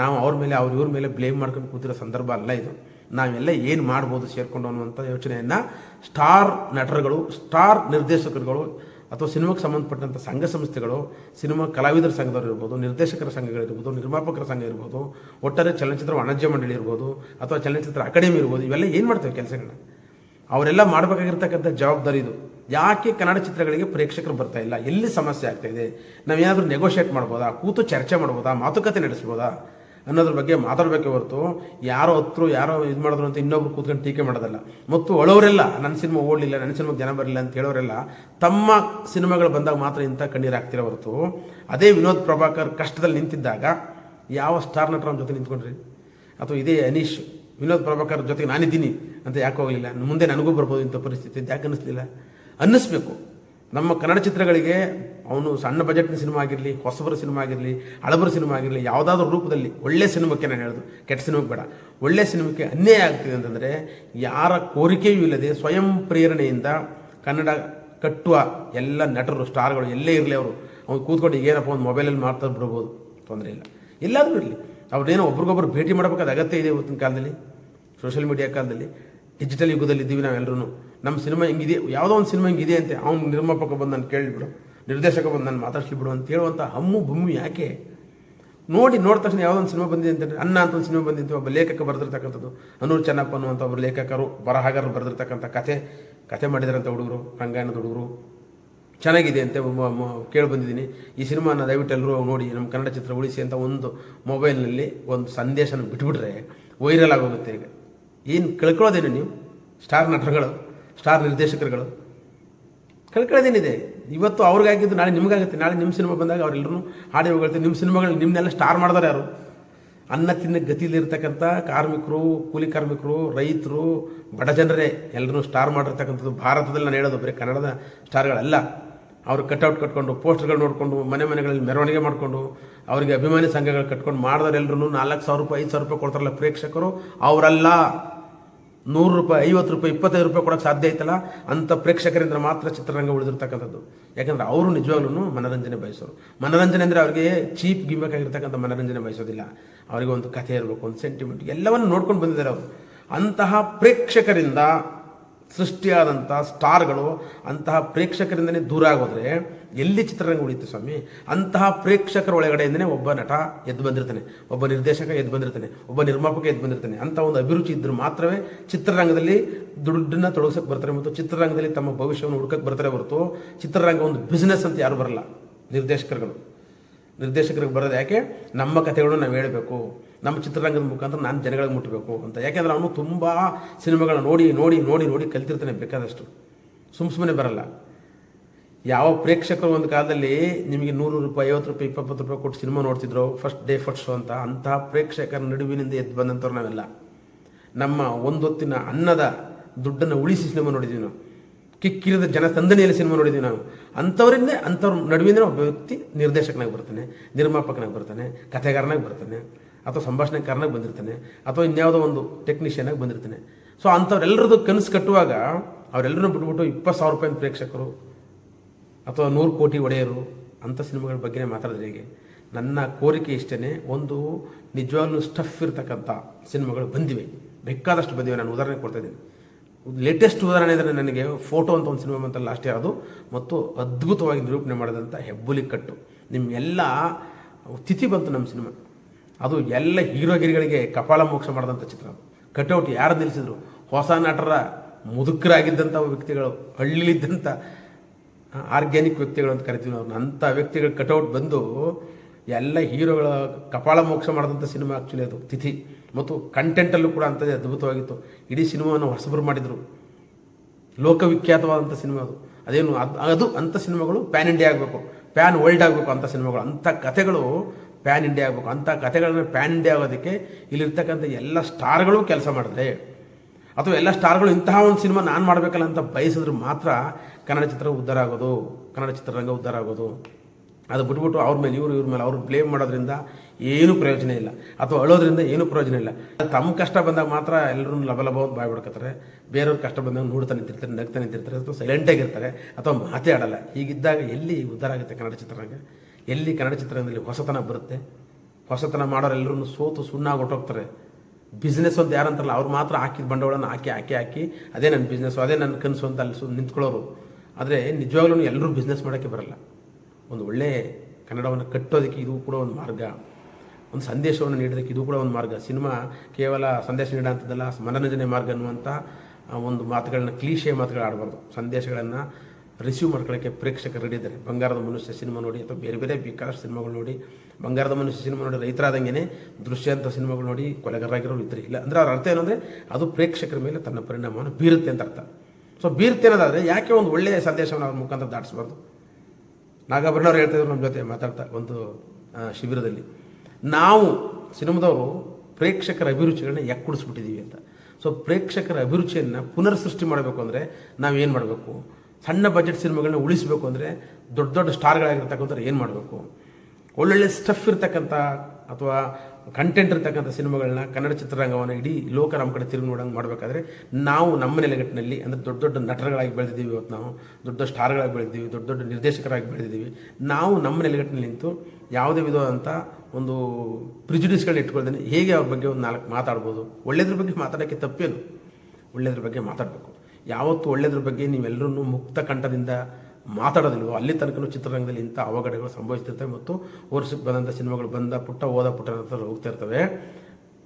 ನಾವು ಅವ್ರ ಮೇಲೆ, ಅವ್ರ ಇವ್ರ ಮೇಲೆ ಬ್ಲೇಮ್ ಮಾಡ್ಕೊಂಡು ಕೂತಿರೋ ಸಂದರ್ಭ ಅಲ್ಲ ಇದು. ನಾವೆಲ್ಲ ಏನು ಮಾಡ್ಬೋದು ಸೇರಿಕೊಂಡು ಅನ್ನುವಂಥ ಯೋಚನೆಯನ್ನು ಸ್ಟಾರ್ ನಟರುಗಳು, ಸ್ಟಾರ್ ನಿರ್ದೇಶಕರುಗಳು ಅಥವಾ ಸಿನಿಮಾಕ್ಕೆ ಸಂಬಂಧಪಟ್ಟಂಥ ಸಂಘ ಸಂಸ್ಥೆಗಳು, ಸಿನಿಮಾ ಕಲಾವಿದರ ಸಂಘದವರು ಇರ್ಬೋದು, ನಿರ್ದೇಶಕರ ಸಂಘಗಳಿರ್ಬೋದು ನಿರ್ಮಾಪಕರ ಸಂಘ ಇರ್ಬೋದು, ಒಟ್ಟಾರೆ ಚಲನಚಿತ್ರ ವಾಣಿಜ್ಯ ಮಂಡಳಿ ಇರ್ಬೋದು ಅಥವಾ ಚಲನಚಿತ್ರ ಅಕಾಡೆಮಿ ಇರ್ಬೋದು, ಇವೆಲ್ಲ ಏನು ಮಾಡ್ತೇವೆ ಕೆಲಸಗಳನ್ನ? ಅವರೆಲ್ಲ ಮಾಡಬೇಕಾಗಿರ್ತಕ್ಕಂಥ ಜವಾಬ್ದಾರಿ ಇದು. ಯಾಕೆ ಕನ್ನಡ ಚಿತ್ರಗಳಿಗೆ ಪ್ರೇಕ್ಷಕರು ಬರ್ತಾ ಇಲ್ಲ? ಎಲ್ಲಿ ಸಮಸ್ಯೆ ಆಗ್ತಾ ಇದೆ? ನಾವೇನಾದರೂ ನೆಗೋಷಿಯೇಟ್ ಮಾಡ್ಬೋದಾ? ಕೂತು ಚರ್ಚೆ ಮಾಡ್ಬೋದಾ? ಮಾತುಕತೆ ನಡೆಸ್ಬೋದಾ? ಅನ್ನೋದ್ರ ಬಗ್ಗೆ ಮಾತಾಡಬೇಕೆ ಹೊರತು ಯಾರೋ ಹತ್ರ, ಯಾರೋ ಇದು ಮಾಡಿದ್ರು ಅಂತ ಇನ್ನೊಬ್ರು ಕೂತ್ಕೊಂಡು ಟೀಕೆ ಮಾಡೋದಲ್ಲ. ಮತ್ತು ಒಳವರೆಲ್ಲ ನನ್ನ ಸಿನಿಮಾ ಓಡಲಿಲ್ಲ ನನ್ನ ಸಿನಿಮಾಗೆ ಜನ ಬರಲಿಲ್ಲ ಅಂತ ಹೇಳೋರೆಲ್ಲ ತಮ್ಮ ಸಿನಿಮಾಗಳು ಬಂದಾಗ ಮಾತ್ರ ಇಂಥ ಕಣ್ಣೀರು ಹಾಕ್ತಿರೋ ಹೊರತು ಅದೇ ವಿನೋದ್ ಪ್ರಭಾಕರ್ ಕಷ್ಟದಲ್ಲಿ ನಿಂತಿದ್ದಾಗ ಯಾವ ಸ್ಟಾರ್ ನಟರ ಜೊತೆ ನಿಂತ್ಕೊಂಡ್ರಿ? ಅಥವಾ ಇದೇ ಅನೀಶ್, ವಿನೋದ್ ಪ್ರಭಾಕರ್ ಜೊತೆಗೆ ನಾನಿದ್ದೀನಿ ಅಂತ ಯಾಕೆ ಹೋಗಲಿಲ್ಲ ಮುಂದೆ ನನಗೂ ಬರ್ಬೋದು ಇಂಥ ಪರಿಸ್ಥಿತಿ ಯಾಕೆ ಅನ್ನಿಸ್ಲಿಲ್ಲ? ಅನ್ನಿಸ್ಬೇಕು. ನಮ್ಮ ಕನ್ನಡ ಚಿತ್ರಗಳಿಗೆ ಅವನು ಸಣ್ಣ ಬಜೆಟ್ನ ಸಿನಿಮಾ ಆಗಿರಲಿ, ಹೊಸಬರ ಸಿನಿಮಾ ಆಗಿರಲಿ, ಹಳಬರ ಸಿನಿಮಾ ಆಗಿರಲಿ, ಯಾವುದಾದ್ರೂ ರೂಪದಲ್ಲಿ ಒಳ್ಳೆ ಸಿನಿಮಾಕ್ಕೆ ನಾನು ಹೇಳೋದು. ಕೆಟ್ಟ ಸಿನಿಮಾಕ್ಕೆ ಬೇಡ. ಒಳ್ಳೆ ಸಿನಿಮಾಕ್ಕೆ ಅನ್ಯಾಯ ಆಗ್ತಿದೆ ಅಂತಂದರೆ ಯಾರ ಕೋರಿಕೆಯೂ ಇಲ್ಲದೆ ಸ್ವಯಂ ಪ್ರೇರಣೆಯಿಂದ ಕನ್ನಡ ಕಟ್ಟುವ ಎಲ್ಲ ನಟರು, ಸ್ಟಾರ್ಗಳು ಎಲ್ಲೇ ಇರಲಿ ಅವರು. ಅವ್ನು ಕೂತ್ಕೊಂಡು ಏನಪ್ಪ ಒಂದು ಮೊಬೈಲಲ್ಲಿ ಮಾಡ್ತಾ ಬಿಡ್ಬೋದು. ತೊಂದರೆ ಇಲ್ಲ. ಎಲ್ಲಾದರೂ ಇರಲಿ. ಅವ್ರೇನೋ ಒಬ್ರಿಗೊಬ್ರು ಭೇಟಿ ಮಾಡಬೇಕಾದ ಅಗತ್ಯ ಇದೆ ಇವತ್ತಿನ ಕಾಲದಲ್ಲಿ ಸೋಷಿಯಲ್ ಮೀಡಿಯಾ ಕಾಲದಲ್ಲಿ. ಡಿಜಿಟಲ್ ಯುಗದಲ್ಲಿ ಇದ್ದೀವಿ ನಾವೆಲ್ಲರೂ ನಮ್ಮ ಸಿನಿಮಾ ಹಿಂಗಿದೆ, ಯಾವುದೋ ಒಂದು ಸಿನಿಮಾ ಹಿಂಗಿದೆ ಅಂತೆ. ಅವ್ನು ನಿರ್ಮಾಪಕ ಬಂದು ನಾನು ಕೇಳಿಬಿಡು ನಿರ್ದೇಶಕ ಬಂದು ನಾನು ಮಾತಾಡ್ಸ್ಲಿ ಬಿಡು ಅಂತ ಹೇಳುವಂಥ ಹಮ್ಮು ಭೂಮಿ ಯಾಕೆ? ನೋಡಿ ನೋಡಿದ ತಕ್ಷಣ ಯಾವುದೋ ಒಂದು ಸಿನಿಮಾ ಬಂದಿದೆ ಅಂತ. ಅನ್ನ ಅಂತ ಒಂದು ಸಿನಿಮಾ ಬಂದಿತ್ತು, ಒಬ್ಬ ಲೇಖಕ ಬರೆದಿರ್ತಕ್ಕಂಥದ್ದು. ಅನೂರು ಚೆನ್ನಪ್ಪ ಅನ್ನುವಂಥ ಒಬ್ಬರು ಲೇಖಕರು, ಬರಹಗಾರರು ಬರೆದಿರ್ತಕ್ಕಂಥ ಕಥೆ. ಕಥೆ ಮಾಡಿದಾರಂಥ ಹುಡುಗರು, ರಂಗಾಯಣದ ಹುಡುಗರು. ಚೆನ್ನಾಗಿದೆ ಅಂತ ಕೇಳಿ ಬಂದಿದ್ದೀನಿ. ಈ ಸಿನಿಮಾನ ದಯವಿಟ್ಟು ಎಲ್ಲರೂ ನೋಡಿ, ನಮ್ಮ ಕನ್ನಡ ಚಿತ್ರ ಉಳಿಸಿ ಅಂತ ಒಂದು ಮೊಬೈಲ್ನಲ್ಲಿ ಒಂದು ಸಂದೇಶನ ಬಿಟ್ಬಿಟ್ರೆ ವೈರಲ್ ಆಗೋಗುತ್ತೆ ಈಗ. ಏನು ಕಳ್ಕೊಳ್ಳೋದೇನು ನೀವು? ಸ್ಟಾರ್ ನಟರುಗಳು, ಸ್ಟಾರ್ ನಿರ್ದೇಶಕರುಗಳು. ಕಳ್ಕೊಳ್ಳೋದೇನಿದೆ? ಇವತ್ತು ಅವ್ರಿಗಾಗಿದ್ದು ನಾಳೆ ನಿಮಗಾಗುತ್ತೆ. ನಾಳೆ ನಿಮ್ಮ ಸಿನಿಮಾ ಬಂದಾಗ ಅವರೆಲ್ಲರೂ ಹಾಡಿ ಹೋಗ್ತಾರೆ ನಿಮ್ಮ ಸಿನಿಮಾಗಳು ನಿಮ್ಮನ್ನೆಲ್ಲ ಸ್ಟಾರ್ ಮಾಡಿದಾರೆ ಯಾರು? ಅನ್ನ ತಿನ್ನ ಗತಿಲಿರ್ತಕ್ಕಂಥ ಕಾರ್ಮಿಕರು, ಕೂಲಿ ಕಾರ್ಮಿಕರು, ರೈತರು, ಬಡ ಜನರೇ. ಎಲ್ಲರೂ ಸ್ಟಾರ್ ಮಾಡಿರ್ತಕ್ಕಂಥದ್ದು ಭಾರತದಲ್ಲಿ ನಾನು ಹೇಳೋದು ಬರೀ ಕನ್ನಡದ ಸ್ಟಾರ್ಗಳಲ್ಲ. ಅವರು ಕಟ್ಔಟ್ ಕಟ್ಕೊಂಡು, ಪೋಸ್ಟರ್ಗಳು ನೋಡಿಕೊಂಡು, ಮನೆ ಮನೆಗಳಲ್ಲಿ ಮೆರವಣಿಗೆ ಮಾಡಿಕೊಂಡು, ಅವರಿಗೆ ಅಭಿಮಾನಿ ಸಂಘಗಳು ಕಟ್ಕೊಂಡು ಮಾಡಿದವರೆಲ್ಲರೂ ನಾಲ್ಕು ಸಾವಿರ ರೂಪಾಯಿ, ಐದು ಸಾವಿರ ರೂಪಾಯಿ ಕೊಡ್ತಾರಲ್ಲ ಪ್ರೇಕ್ಷಕರು, ಅವರಲ್ಲ ನೂರು ರೂಪಾಯಿ, ಐವತ್ತು ರೂಪಾಯಿ, ಇಪ್ಪತ್ತೈದು ರೂಪಾಯಿ ಕೊಡೋಕೆ ಸಾಧ್ಯ ಐತಲ್ಲ? ಅಂಥ ಪ್ರೇಕ್ಷಕರಿಂದ ಮಾತ್ರ ಚಿತ್ರರಂಗ ಉಳಿದಿರ್ತಕ್ಕಂಥದ್ದು. ಯಾಕಂದ್ರೆ ಅವರು ನಿಜವಾಗ್ಲೂ ಮನರಂಜನೆ ಬಯಸೋರು. ಮನರಂಜನೆ ಅಂದರೆ ಅವರಿಗೆ ಚೀಪ್ ಗಿಮ್ಬೇಕಾಗಿರ್ತಕ್ಕಂಥ ಮನರಂಜನೆ ಬಯಸೋದಿಲ್ಲ. ಅವರಿಗೆ ಒಂದು ಕಥೆ ಇರಬೇಕು, ಒಂದು ಸೆಂಟಿಮೆಂಟ್ ಎಲ್ಲವನ್ನು ನೋಡ್ಕೊಂಡು ಬಂದಿದ್ದಾರೆ ಅವರು. ಅಂತಹ ಪ್ರೇಕ್ಷಕರಿಂದ ಸೃಷ್ಟಿಯಾದಂಥ ಸ್ಟಾರ್ಗಳು ಅಂತಹ ಪ್ರೇಕ್ಷಕರಿಂದನೇ ದೂರ ಆಗೋದ್ರೆ ಎಲ್ಲಿ ಚಿತ್ರರಂಗ ಉಳಿಯುತ್ತೆ ಸ್ವಾಮಿ? ಅಂತಹ ಪ್ರೇಕ್ಷಕರ ಒಳಗಡೆಯಿಂದನೇ ಒಬ್ಬ ನಟ ಎದ್ದು ಬಂದಿರ್ತಾನೆ, ಒಬ್ಬ ನಿರ್ದೇಶಕ ಎದ್ದು ಬಂದಿರ್ತಾನೆ, ಒಬ್ಬ ನಿರ್ಮಾಪಕ ಎದ್ದು ಬಂದಿರ್ತಾನೆ. ಅಂತ ಒಂದು ಅಭಿರುಚಿ ಇದ್ದರೂ ಮಾತ್ರವೇ ಚಿತ್ರರಂಗದಲ್ಲಿ ದುಡ್ಡನ್ನು ತೊಡಗಿಸೋಕೆ ಬರ್ತಾರೆ ಮತ್ತು ಚಿತ್ರರಂಗದಲ್ಲಿ ತಮ್ಮ ಭವಿಷ್ಯವನ್ನು ಹುಡುಕಕ್ಕೆ ಬರ್ತಾರೆ ಹೊರತು ಚಿತ್ರರಂಗ ಒಂದು ಬಿಸ್ನೆಸ್ ಅಂತ ಯಾರು ಬರಲ್ಲ ನಿರ್ದೇಶಕರುಗಳು. ನಿರ್ದೇಶಕರಿಗೆ ಬರೋದು ಯಾಕೆ? ನಮ್ಮ ಕಥೆಗಳು ನಾವು ಹೇಳಬೇಕು. ನಮ್ಮ ಚಿತ್ರರಂಗದ ಮುಖಾಂತರ ನಾನು ಜನಗಳಿಗೆ ಮುಟ್ಟಬೇಕು ಅಂತ. ಯಾಕೆಂದ್ರೆ ಅವನು ತುಂಬ ಸಿನಿಮಾಗಳನ್ನ ನೋಡಿ ನೋಡಿ ನೋಡಿ ನೋಡಿ ಕಲ್ತಿರ್ತಾನೆ ಬೇಕಾದಷ್ಟು. ಸುಮ್ಮ ಸುಮ್ಮನೆ ಬರಲ್ಲ. ಯಾವ ಪ್ರೇಕ್ಷಕರು ಒಂದು ಕಾಲದಲ್ಲಿ ನಿಮಗೆ ನೂರು ರೂಪಾಯಿ, ಐವತ್ತು ರೂಪಾಯಿ, ಇಪ್ಪತ್ತು ರೂಪಾಯಿ ಕೊಟ್ಟು ಸಿನಿಮಾ ನೋಡ್ತಿದ್ರು ಫಸ್ಟ್ ಡೇ ಫಸ್ಟ್ ಶೋ ಅಂತ ಅಂತಹ ಪ್ರೇಕ್ಷಕರ ನಡುವಿನಿಂದ ಎದ್ದು ಬಂದಂಥವ್ರು ನಾವೆಲ್ಲ. ನಮ್ಮ ಒಂದೊತ್ತಿನ ಅನ್ನದ ದುಡ್ಡನ್ನು ಉಳಿಸಿ ಸಿನಿಮಾ ನೋಡಿದ್ದೀವಿ ನಾವು. ಕಿಕ್ಕಿರಿದ ಜನಸಂದಣಿಯಲ್ಲಿ ಸಿನಿಮಾ ನೋಡಿದ್ದೀವಿ ನಾವು. ಅಂಥವರಿಂದ, ಅಂಥವ್ರ ನಡುವಿನ ಒಬ್ಬ ವ್ಯಕ್ತಿ ನಿರ್ದೇಶಕನಾಗಿ ಬರ್ತಾನೆ, ನಿರ್ಮಾಪಕನಾಗಿ ಬರ್ತಾನೆ, ಕಥೆಗಾರನಾಗಿ ಬರ್ತಾನೆ. ಅಥವಾ ಸಂಭಾಷಣೆಕಾರನಾಗಿ ಬಂದಿರ್ತಾನೆ, ಅಥವಾ ಇನ್ಯಾವುದೋ ಒಂದು ಟೆಕ್ನಿಷಿಯನಾಗಿ ಬಂದಿರ್ತಾನೆ. ಸೊ ಅಂಥವ್ರೆಲ್ಲರದ್ದು ಕನಸು ಕಟ್ಟುವಾಗ ಅವರೆಲ್ಲರೂ ಬಿಟ್ಬಿಟ್ಟು ಇಪ್ಪತ್ತು ಸಾವಿರ ರೂಪಾಯಿ ಪ್ರೇಕ್ಷಕರು ಅಥವಾ ನೂರು ಕೋಟಿ ಒಡೆಯರು ಅಂಥ ಸಿನಿಮಾಗಳ ಬಗ್ಗೆ ಮಾತಾಡಿದ್ರೆ ಹೇಗೆ? ನನ್ನ ಕೋರಿಕೆ ಇಷ್ಟೇ ಒಂದು ನಿಜವಾಗ್ಲೂ ಸ್ಟಫ್ ಇರ್ತಕ್ಕಂಥ ಸಿನಿಮಾಗಳು ಬಂದಿವೆ. ಬೇಕಾದಷ್ಟು ಬಂದಿವೆ, ನಾನು ಉದಾಹರಣೆ ಕೊಡ್ತಾ ಇದ್ದೀನಿ. ಲೇಟೆಸ್ಟ್ ಉದಾಹರಣೆ ಅಂದರೆ ನನಗೆ ಫೋಟೋ ಅಂತ ಒಂದು ಸಿನಿಮಾ ಬಂತಲ್ಲ ಲಾಸ್ಟ್ ಅದು ಮತ್ತು ಅದ್ಭುತವಾಗಿ ನಿರೂಪಣೆ ಮಾಡಿದಂಥ ಹೆಬ್ಬುಲಿ ಕಟ್ಟು. ನಿಮ್ಮೆಲ್ಲ ತಿಥಿ ಬಂತು ನಮ್ಮ ಸಿನಿಮಾ. ಅದು ಎಲ್ಲ ಹೀರೋಗಿರಿಗಳಿಗೆ ಕಪಾಳ ಮೋಕ್ಷ ಮಾಡಿದಂಥ ಚಿತ್ರ. ಕಟೌಟ್ ಯಾರು ನಿಲ್ಲಿಸಿದ್ರು? ಹೊಸ ನಟರ ಮುದುಕರಾಗಿದ್ದಂಥ ವ್ಯಕ್ತಿಗಳು ಹಳ್ಳಿಲಿದ್ದಂಥ ಆರ್ಗ್ಯಾನಿಕ್ ವ್ಯಕ್ತಿಗಳು ಅಂತ ಕರಿತೀವಿ ಅವ್ರನ್ನ ಅಂಥ ವ್ಯಕ್ತಿಗಳ ಕಟೌಟ್ ಬಂದು ಎಲ್ಲ ಹೀರೋಗಳ ಕಪಾಳ ಮೋಕ್ಷ ಮಾಡಿದಂಥ ಸಿನಿಮಾ ಆ್ಯಕ್ಚುಲಿ ಅದು, ತಿಥಿ. ಮತ್ತು ಕಂಟೆಂಟಲ್ಲೂ ಕೂಡ ಅಂಥದ್ದೇ ಅದ್ಭುತವಾಗಿತ್ತು. ಇಡೀ ಸಿನಿಮಾವನ್ನು ಹೊಸಬರು ಮಾಡಿದರು. ಲೋಕವಿಖ್ಯಾತವಾದಂಥ ಸಿನಿಮಾ ಅದು. ಅದೇನು, ಅದು ಅದು ಅಂಥ ಸಿನಿಮಾಗಳು ಪ್ಯಾನ್ ಇಂಡಿಯಾ ಆಗಬೇಕು. ಪ್ಯಾನ್ ವರ್ಲ್ಡ್ ಆಗಬೇಕು ಅಂಥ ಸಿನಿಮಾಗಳು. ಅಂಥ ಕಥೆಗಳು ಪ್ಯಾನ್ ಇಂಡಿಯಾ ಆಗಬೇಕು. ಅಂಥ ಕಥೆಗಳನ್ನ ಪ್ಯಾನ್ ಇಂಡಿಯಾ ಆಗೋದಕ್ಕೆ ಇಲ್ಲಿರ್ತಕ್ಕಂಥ ಎಲ್ಲ ಸ್ಟಾರ್ಗಳು ಕೆಲಸ ಮಾಡಿದ್ರೆ ಅಥವಾ ಎಲ್ಲ ಸ್ಟಾರ್ಗಳು ಇಂತಹ ಒಂದು ಸಿನಿಮಾ ನಾನು ಮಾಡಬೇಕಲ್ಲ ಅಂತ ಬಯಸಿದ್ರೆ ಮಾತ್ರ ಕನ್ನಡ ಚಿತ್ರ ಉದ್ಧಾರ ಆಗೋದು, ಕನ್ನಡ ಚಿತ್ರರಂಗ ಉದ್ಧಾರ ಆಗೋದು. ಅದು ಬಿಟ್ಬಿಟ್ಟು ಅವ್ರ ಮೇಲೆ, ಇವರು ಇವ್ರ ಮೇಲೆ ಅವ್ರು ಬ್ಲೇಮ್ ಮಾಡೋದ್ರಿಂದ ಏನೂ ಪ್ರಯೋಜನ ಇಲ್ಲ. ಅಥವಾ ಅಳೋದ್ರಿಂದ ಏನೂ ಪ್ರಯೋಜನ ಇಲ್ಲ. ತಮ್ಮ ಕಷ್ಟ ಬಂದಾಗ ಮಾತ್ರ ಎಲ್ಲರೂ ಲಭ ಅಂತ ಬಾಯ್ ಬಿಡ್ಕತ್ತಾರೆ ಬೇರೆಯವ್ರ ಕಷ್ಟ ಬಂದಾಗ ನೋಡ್ತಾ ನಿಂತಿರ್ತಾರೆ, ನಗ್ತಾ ನಿಂತಿರ್ತಾರೆ, ಅಥವಾ ಸೈಲೆಂಟಾಗಿರ್ತಾರೆ ಅಥವಾ ಮಾತೇ ಆಡಲ್ಲ. ಹೀಗಿದ್ದಾಗ ಎಲ್ಲಿ ಉದ್ಧಾರ ಆಗುತ್ತೆ ಕನ್ನಡ ಚಿತ್ರರಂಗ? ಎಲ್ಲಿ ಕನ್ನಡ ಚಿತ್ರರಂಗದಲ್ಲಿ ಹೊಸತನ ಬರುತ್ತೆ? ಹೊಸತನ ಮಾಡೋರೆಲ್ಲರೂ ಸೋತು ಸುಣ್ಣಾಗಿ ಹೊಟ್ಟೋಗ್ತಾರೆ ಬಿಸ್ನೆಸ್ ಅಂತ ಯಾರಂತಾರಲ್ಲ ಅವ್ರು ಮಾತ್ರ ಹಾಕಿದ ಬಂಡವಾಳನ ಹಾಕಿ ಹಾಕಿ ಹಾಕಿ, ಅದೇ ನನ್ನ ಬಿಸ್ನೆಸ್ಸು ಅದೇ ನನ್ನ ಕನಸು ಅಂತ ಅಲ್ಲಿ ನಿಂತ್ಕೊಳ್ಳೋರು. ಆದರೆ ನಿಜವಾಗ್ಲೂ ಎಲ್ಲರೂ ಬಿಸ್ನೆಸ್ ಮಾಡೋಕ್ಕೆ ಬರಲ್ಲ. ಒಂದು ಒಳ್ಳೆ ಕನ್ನಡವನ್ನು ಕಟ್ಟೋದಕ್ಕೆ ಇದು ಕೂಡ ಒಂದು ಮಾರ್ಗ. ಒಂದು ಸಂದೇಶವನ್ನು ನೀಡೋದಕ್ಕೆ ಇದು ಕೂಡ ಒಂದು ಮಾರ್ಗ. ಸಿನಿಮಾ ಕೇವಲ ಸಂದೇಶ ನೀಡೋಂಥದ್ದಲ್ಲ, ಮನರಂಜನೆ ಮಾರ್ಗ ಅನ್ನುವಂಥ ಒಂದು ಮಾತುಗಳನ್ನ ಕ್ಲೀಶೆ ಮಾತುಗಳು ಆಡಬಾರ್ದು. ಸಂದೇಶಗಳನ್ನು ರಿಸೀವ್ ಮಾಡ್ಕೊಳ್ಳೋಕ್ಕೆ ಪ್ರೇಕ್ಷಕರು ರೆಡಿ ಇದ್ದಾರೆ. ಬಂಗಾರದ ಮನುಷ್ಯ ಸಿನಿಮಾ ನೋಡಿ ಅಥವಾ ಬೇರೆ ಬೇರೆ ಬೇಕಾದಷ್ಟು ಸಿನಿಮಾಗಳು ನೋಡಿ. ಬಂಗಾರದ ಮನುಷ್ಯ ಸಿನಿಮಾ ನೋಡಿ ರೈತರಾದಂಗೆ ದೃಶ್ಯ ಅಂತ ಸಿನಿಮಾಗಳು ನೋಡಿ ಕೊಲೆಗಾರರಾಗಿರೋರು ಇದ್ರೆ ಇಲ್ಲ. ಅಂದರೆ ಅವ್ರ ಅರ್ಥ ಏನಂದರೆ ಅದು ಪ್ರೇಕ್ಷಕರ ಮೇಲೆ ತನ್ನ ಪರಿಣಾಮವನ್ನು ಬೀರುತ್ತೆ ಅಂತ ಅರ್ಥ. ಸೊ ಬೀರುತ್ತೆ ಅನ್ನೋದಾದರೆ ಯಾಕೆ ಒಂದು ಒಳ್ಳೆಯ ಸಂದೇಶವನ್ನು ಅವ್ರ ಮುಖಾಂತರ ದಾಟಿಸ್ಬಾರ್ದು? ನಾಗಾಭರಣವ್ರು ಹೇಳ್ತಾಯಿದ್ರು ನಮ್ಮ ಜೊತೆ ಮಾತಾಡ್ತಾ ಒಂದು ಶಿಬಿರದಲ್ಲಿ. ನಾವು ಸಿನಿಮಾದವರು ಪ್ರೇಕ್ಷಕರ ಅಭಿರುಚಿಗಳನ್ನ ಯಾಕೆ ಅಂತ. ಸೊ ಪ್ರೇಕ್ಷಕರ ಅಭಿರುಚಿಯನ್ನು ಪುನರ್ ಸೃಷ್ಟಿ ಮಾಡಬೇಕು ಅಂದರೆ ನಾವೇನು ಮಾಡಬೇಕು? ಸಣ್ಣ ಬಜೆಟ್ ಸಿನಿಮಾಗಳನ್ನ ಉಳಿಸಬೇಕು ಅಂದರೆ ದೊಡ್ಡ ದೊಡ್ಡ ಸ್ಟಾರ್ಗಳಾಗಿರ್ತಕ್ಕಂಥವ್ರು ಏನು ಮಾಡಬೇಕು? ಒಳ್ಳೊಳ್ಳೆ ಸ್ಟಫ್ ಇರ್ತಕ್ಕಂಥ ಅಥವಾ ಕಂಟೆಂಟ್ ಇರ್ತಕ್ಕಂಥ ಸಿನಿಮಾಗಳನ್ನ ಕನ್ನಡ ಚಿತ್ರರಂಗವನ್ನು ಇಡೀ ಲೋಕ ನಮ್ಮ ಕಡೆ ತಿರುಗಿ ನೋಡೋಂಗೆ ಮಾಡಬೇಕಾದ್ರೆ ನಾವು ನಮ್ಮ ನೆಲೆಗಟ್ಟಿನಲ್ಲಿ ಅಂದರೆ ದೊಡ್ಡ ದೊಡ್ಡ ನಟರುಗಳಾಗಿ ಬೆಳೆದಿದ್ದೀವಿ ಇವತ್ತು ನಾವು, ದೊಡ್ಡ ದೊಡ್ಡ ಸ್ಟಾರ್ಗಳಾಗಿ ಬೆಳೆದಿದ್ದೀವಿ, ದೊಡ್ಡ ದೊಡ್ಡ ನಿರ್ದೇಶಕರಾಗಿ ಬೆಳೆದಿದ್ದೀವಿ. ನಾವು ನಮ್ಮ ನೆಲೆಗಟ್ಟಿನಲ್ಲಿ ನಿಂತು ಯಾವುದೇ ವಿಧವಾದಂಥ ಒಂದು ಪ್ರಿಜುಡಿಸ್ಗಳನ್ನ ಇಟ್ಕೊಳ್ದೇನೆ ಹೇಗೆ ಅವ್ರ ಬಗ್ಗೆ ಒಂದು ನಾಲ್ಕು ಮಾತಾಡ್ಬೋದು? ಒಳ್ಳೆಯದ್ರ ಬಗ್ಗೆ ಮಾತಾಡೋಕ್ಕೆ ತಪ್ಪೇನು? ಒಳ್ಳೆಯದ್ರ ಬಗ್ಗೆ ಮಾತಾಡಬೇಕು. ಯಾವತ್ತು ಒಳ್ಳೆಯದ್ರ ಬಗ್ಗೆ ನೀವೆಲ್ಲರೂ ಮುಕ್ತ ಕಂಠದಿಂದ ಮಾತಾಡೋದಿಲ್ವೋ, ಅಲ್ಲಿ ತನಕ ಚಿತ್ರರಂಗದಲ್ಲಿ ಇಂಥ ಅವಘಡಗಳು ಸಂಭವಿಸ್ತಿರ್ತವೆ ಮತ್ತು ವರ್ಷಕ್ಕೆ ಬಂದಂಥ ಸಿನಿಮಾಗಳು ಬಂದ ಪುಟ್ಟ, ಓದ ಪುಟ್ಟ ಹೋಗ್ತಿರ್ತವೆ ಹೋಗ್ತಾ ಇರ್ತವೆ.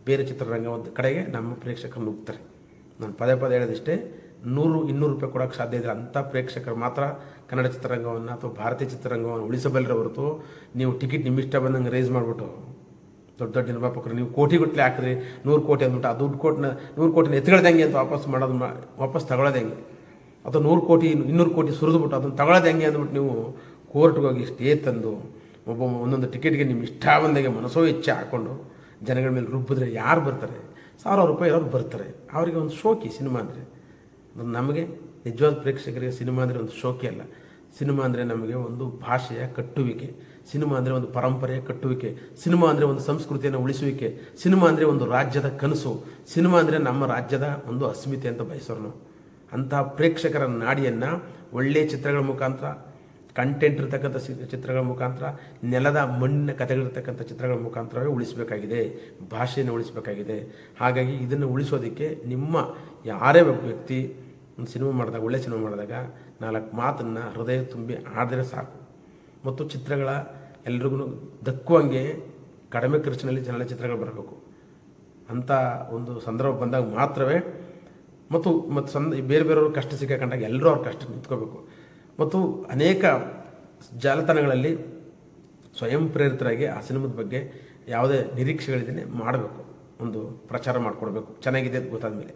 ಬೇರೆ ಚಿತ್ರರಂಗ ಒಂದು ಕಡೆಗೆ ನಮ್ಮ ಪ್ರೇಕ್ಷಕರು ನುಗ್ತಾರೆ. ನಾನು ಪದೇ ಪದೇ ಹೇಳಿದಷ್ಟೇ, ನೂರು, ಇನ್ನೂರು ರೂಪಾಯಿ ಕೊಡೋಕ್ಕೆ ಸಾಧ್ಯ ಇದೆ ಅಂಥ ಪ್ರೇಕ್ಷಕರು ಮಾತ್ರ ಕನ್ನಡ ಚಿತ್ರರಂಗವನ್ನು ಅಥವಾ ಭಾರತೀಯ ಚಿತ್ರರಂಗವನ್ನು ಉಳಿಸಬಲ್ಲರ ಹೊರತು ನೀವು ಟಿಕೆಟ್ ನಿಮ್ಮ ಇಷ್ಟ ಬಂದಂಗೆ ರೇಸ್ ಮಾಡಿಬಿಟ್ಟು ದೊಡ್ಡ ದೊಡ್ಡ ನಿರ್ಮಾಪಕರು, ನೀವು ಕೋಟಿಗಟ್ಟಲೆ ಹಾಕ್ರಿ, ನೂರು ಕೋಟಿ ಅಂದ್ಬಿಟ್ಟು ಆ ದುಡ್ಡು ಕೋಟಿನ, ನೂರು ಕೋಟಿನ ಎತ್ಕೊಳ್ಳೋದು ಹೆಂಗೆ ಅಂತ ವಾಪಸ್ ಮಾಡೋದು ವಾಪಸ್ ತಗೊಳ್ಳೋದು ಹೆಂಗೆ? ಅಥವಾ ನೂರು ಕೋಟಿ, ಇನ್ನೂರು ಕೋಟಿ ಸುರಿದ್ಬಿಟ್ಟು ಅದನ್ನು ತಗೊಳ್ಳೋದು ಹೆಂಗೆ ಅಂದ್ಬಿಟ್ಟು ನೀವು ಕೋರ್ಟ್ಗೆ ಹೋಗಿ ಸ್ಟೇ ತಂದು, ಒಬ್ಬ ಒಂದೊಂದು ಟಿಕೆಟ್ಗೆ ನಿಮ್ಮ ಇಷ್ಟ ಬಂದಾಗೆ ಮನಸ್ಸೋ ಇಚ್ಛೆ ಹಾಕ್ಕೊಂಡು ಜನಗಳ ಮೇಲೆ ರುಬ್ಬಿದ್ರೆ ಯಾರು ಬರ್ತಾರೆ? ಸಾವಿರಾರು ರೂಪಾಯಿ ಅವ್ರು ಬರ್ತಾರೆ. ಅವರಿಗೆ ಒಂದು ಶೋಕಿ ಸಿನಿಮಾ ಅಂದರೆ. ನಮಗೆ ನಿಜವಾದ ಪ್ರೇಕ್ಷಕರಿಗೆ ಸಿನಿಮಾ ಅಂದರೆ ಒಂದು ಶೋಕಿ ಅಲ್ಲ. ಸಿನಿಮಾ ಅಂದರೆ ನಮಗೆ ಒಂದು ಭಾಷೆಯ ಕಟ್ಟುವಿಕೆ. ಸಿನಿಮಾ ಅಂದರೆ ಒಂದು ಪರಂಪರೆಯ ಕಟ್ಟುವಿಕೆ, ಸಿನಿಮಾ ಅಂದರೆ ಒಂದು ಸಂಸ್ಕೃತಿಯನ್ನು ಉಳಿಸುವಿಕೆ, ಸಿನಿಮಾ ಅಂದರೆ ಒಂದು ರಾಜ್ಯದ ಕನಸು, ಸಿನಿಮಾ ಅಂದರೆ ನಮ್ಮ ರಾಜ್ಯದ ಒಂದು ಅಸ್ಮಿತೆ ಅಂತ ಬಯಸೋರು ಅಂತಹ ಪ್ರೇಕ್ಷಕರ ನಾಡಿಯನ್ನು ಒಳ್ಳೆಯ ಚಿತ್ರಗಳ ಮುಖಾಂತರ ಕಂಟೆಂಟ್ ಇರತಕ್ಕಂಥ ಚಿತ್ರಗಳ ಮುಖಾಂತರ, ನೆಲದ ಮಣ್ಣಿನ ಕಥೆಗಳಿರ್ತಕ್ಕಂಥ ಚಿತ್ರಗಳ ಮುಖಾಂತರವೇ ಉಳಿಸಬೇಕಾಗಿದೆ, ಭಾಷೆಯನ್ನು ಉಳಿಸಬೇಕಾಗಿದೆ. ಹಾಗಾಗಿ ಇದನ್ನು ಉಳಿಸೋದಕ್ಕೆ ನಿಮ್ಮ ಯಾರೇ ವ್ಯಕ್ತಿ ಒಂದು ಸಿನಿಮಾ ಮಾಡಿದಾಗ ಒಳ್ಳೆಯ ಸಿನಿಮಾ ಮಾಡಿದಾಗ ನಾಲ್ಕು ಮಾತನ್ನು ಹೃದಯ ತುಂಬಿ ಆಡಿದ್ರೆ ಸಾಕು. ಮತ್ತು ಚಿತ್ರಗಳ ಎಲ್ರಿಗೂ ದಕ್ಕುವಂಗೆ ಕಡಿಮೆ ಖರ್ಚಿನಲ್ಲಿ ಚಲನಚಿತ್ರಗಳು ಬರಬೇಕು. ಅಂಥ ಒಂದು ಸಂದರ್ಭ ಬಂದಾಗ ಮಾತ್ರವೇ ಮತ್ತು ಮತ್ತು ಸಂದ ಬೇರೆ ಬೇರೆಯವ್ರ ಕಷ್ಟ ಸಿಕ್ಕಾಕೊಂಡಾಗ ಎಲ್ಲರೂ ಅವ್ರ ಕಷ್ಟ ನಿಂತ್ಕೋಬೇಕು. ಮತ್ತು ಅನೇಕ ಜಾಲತಾಣಗಳಲ್ಲಿ ಸ್ವಯಂ ಪ್ರೇರಿತರಾಗಿ ಆ ಸಿನಿಮಾದ ಬಗ್ಗೆ ಯಾವುದೇ ನಿರೀಕ್ಷೆಗಳಿದ್ದೇನೆ ಮಾಡಬೇಕು. ಒಂದು ಪ್ರಚಾರ ಮಾಡಿಕೊಡ್ಬೇಕು. ಚೆನ್ನಾಗಿದೆ ಅಂತ ಗೊತ್ತಾದ ಮೇಲೆ.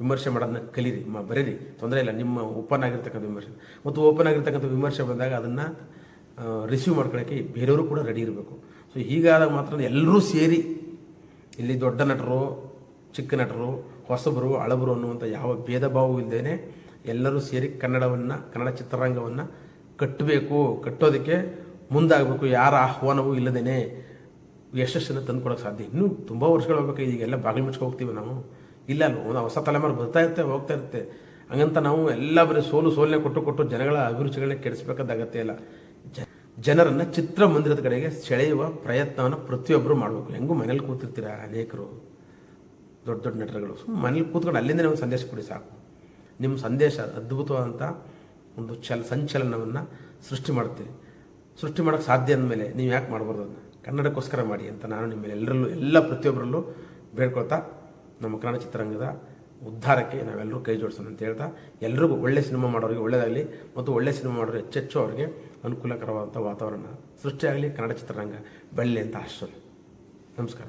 ವಿಮರ್ಶೆ ಮಾಡೋದನ್ನ ಕಲೀರಿ. ಮ ಬರೀರಿ. ತೊಂದರೆ ಇಲ್ಲ. ನಿಮ್ಮ ಓಪನ್ ಆಗಿರ್ತಕ್ಕಂಥ ವಿಮರ್ಶೆ. ಮತ್ತು ಓಪನ್ ಆಗಿರ್ತಕ್ಕಂಥ ವಿಮರ್ಶೆ ಬಂದಾಗ ಅದನ್ನು ರಿಸೀವ್ ಮಾಡ್ಕೊಳ್ಳೋಕ್ಕೆ ಬೇರೆಯವರು ಕೂಡ ರೆಡಿ ಇರಬೇಕು. ಸೊ ಹೀಗಾದಾಗ ಮಾತ್ರ ಎಲ್ಲರೂ ಸೇರಿ ಇಲ್ಲಿ ದೊಡ್ಡ ನಟರು, ಚಿಕ್ಕ ನಟರು, ಹೊಸಬರು ಅಳಬರು ಅನ್ನುವಂಥ ಯಾವ ಭೇದ ಭಾವವೂ ಇಲ್ಲದೇ ಎಲ್ಲರೂ ಸೇರಿ ಕನ್ನಡವನ್ನು, ಕನ್ನಡ ಚಿತ್ರರಂಗವನ್ನು ಕಟ್ಟಬೇಕು, ಕಟ್ಟೋದಕ್ಕೆ ಮುಂದಾಗಬೇಕು. ಯಾರ ಆಹ್ವಾನವೂ ಇಲ್ಲದೇನೆ ಯಶಸ್ಸನ್ನು ತಂದುಕೊಡೋಕೆ ಸಾಧ್ಯ. ಇನ್ನೂ ತುಂಬ ವರ್ಷಗಳು ಹೋಗ್ಬೇಕು. ಈಗೆಲ್ಲ ಬಾಗಿಲು ಮುಚ್ಕೊ ಹೋಗ್ತೀವಿ ನಾವು. ಇಲ್ಲ ಅಲ್ವ ಒಂದು ಹೊಸ ತಲೆಮಾರು ಬರ್ತಾ ಇರುತ್ತೆ, ಹೋಗ್ತಾ ಇರುತ್ತೆ. ಹಂಗಂತ ನಾವು ಎಲ್ಲ ಬರೀ ಸೋಲು ಸೋಲನೆ ಕೊಟ್ಟು ಕೊಟ್ಟು ಜನಗಳ ಅಭಿರುಚಿಗಳನ್ನ ಕೆಡಿಸ್ಬೇಕಾದ ಅಗತ್ಯ ಇಲ್ಲ. ಜನರನ್ನು ಚಿತ್ರಮಂದಿರದ ಕಡೆಗೆ ಸೆಳೆಯುವ ಪ್ರಯತ್ನವನ್ನು ಪ್ರತಿಯೊಬ್ಬರು ಮಾಡಬೇಕು. ಹೆಂಗೂ ಮನೇಲಿ ಕೂತಿರ್ತೀರ ಅನೇಕರು, ದೊಡ್ಡ ದೊಡ್ಡ ನಟರುಗಳು. ಸುಮ್ಮನೆ ಮನೇಲಿ ಕೂತ್ಕೊಂಡು ಅಲ್ಲಿಂದ ಒಂದು ಸಂದೇಶ ಕೊಡಿ ಸಾಕು. ನಿಮ್ಮ ಸಂದೇಶ ಅದ್ಭುತವಾದಂಥ ಒಂದು ಚಲ, ಸಂಚಲನವನ್ನು ಸೃಷ್ಟಿ ಮಾಡುತ್ತೆ. ಸೃಷ್ಟಿ ಮಾಡೋಕ್ಕೆ ಸಾಧ್ಯ ಅಂದಮೇಲೆ ನೀವು ಯಾಕೆ ಮಾಡಬಾರ್ದು ಅದನ್ನ ಕನ್ನಡಕ್ಕೋಸ್ಕರ ಮಾಡಿ ಅಂತ ನಾನು ನಿಮ್ಮೆಲ್ಲರಲ್ಲೂ ಎಲ್ಲ ಪ್ರತಿಯೊಬ್ಬರಲ್ಲೂ ಬೇಡ್ಕೊಳ್ತಾ ನಮ್ಮ ಕನ್ನಡ ಚಿತ್ರರಂಗದ ಉದ್ಧಾರಕ್ಕೆ ನಾವೆಲ್ಲರೂ ಕೈ ಜೋಡಿಸೋಣ ಅಂತ ಹೇಳ್ತಾ, ಎಲ್ರಿಗೂ ಒಳ್ಳೆ ಸಿನಿಮಾ ಮಾಡೋರಿಗೆ ಒಳ್ಳೆಯದಾಗಲಿ ಮತ್ತು ಒಳ್ಳೆ ಸಿನಿಮಾ ಮಾಡೋರು ಹೆಚ್ಚೆಚ್ಚು ಅವರಿಗೆ ಅನುಕೂಲಕರವಾದಂಥ ವಾತಾವರಣ ಸೃಷ್ಟಿಯಾಗಲಿ ಕನ್ನಡ ಚಿತ್ರರಂಗ ಬೆಳ್ಳಿ ಅಂತ ಆಶ್ರಯ ನಮಸ್ಕಾರ.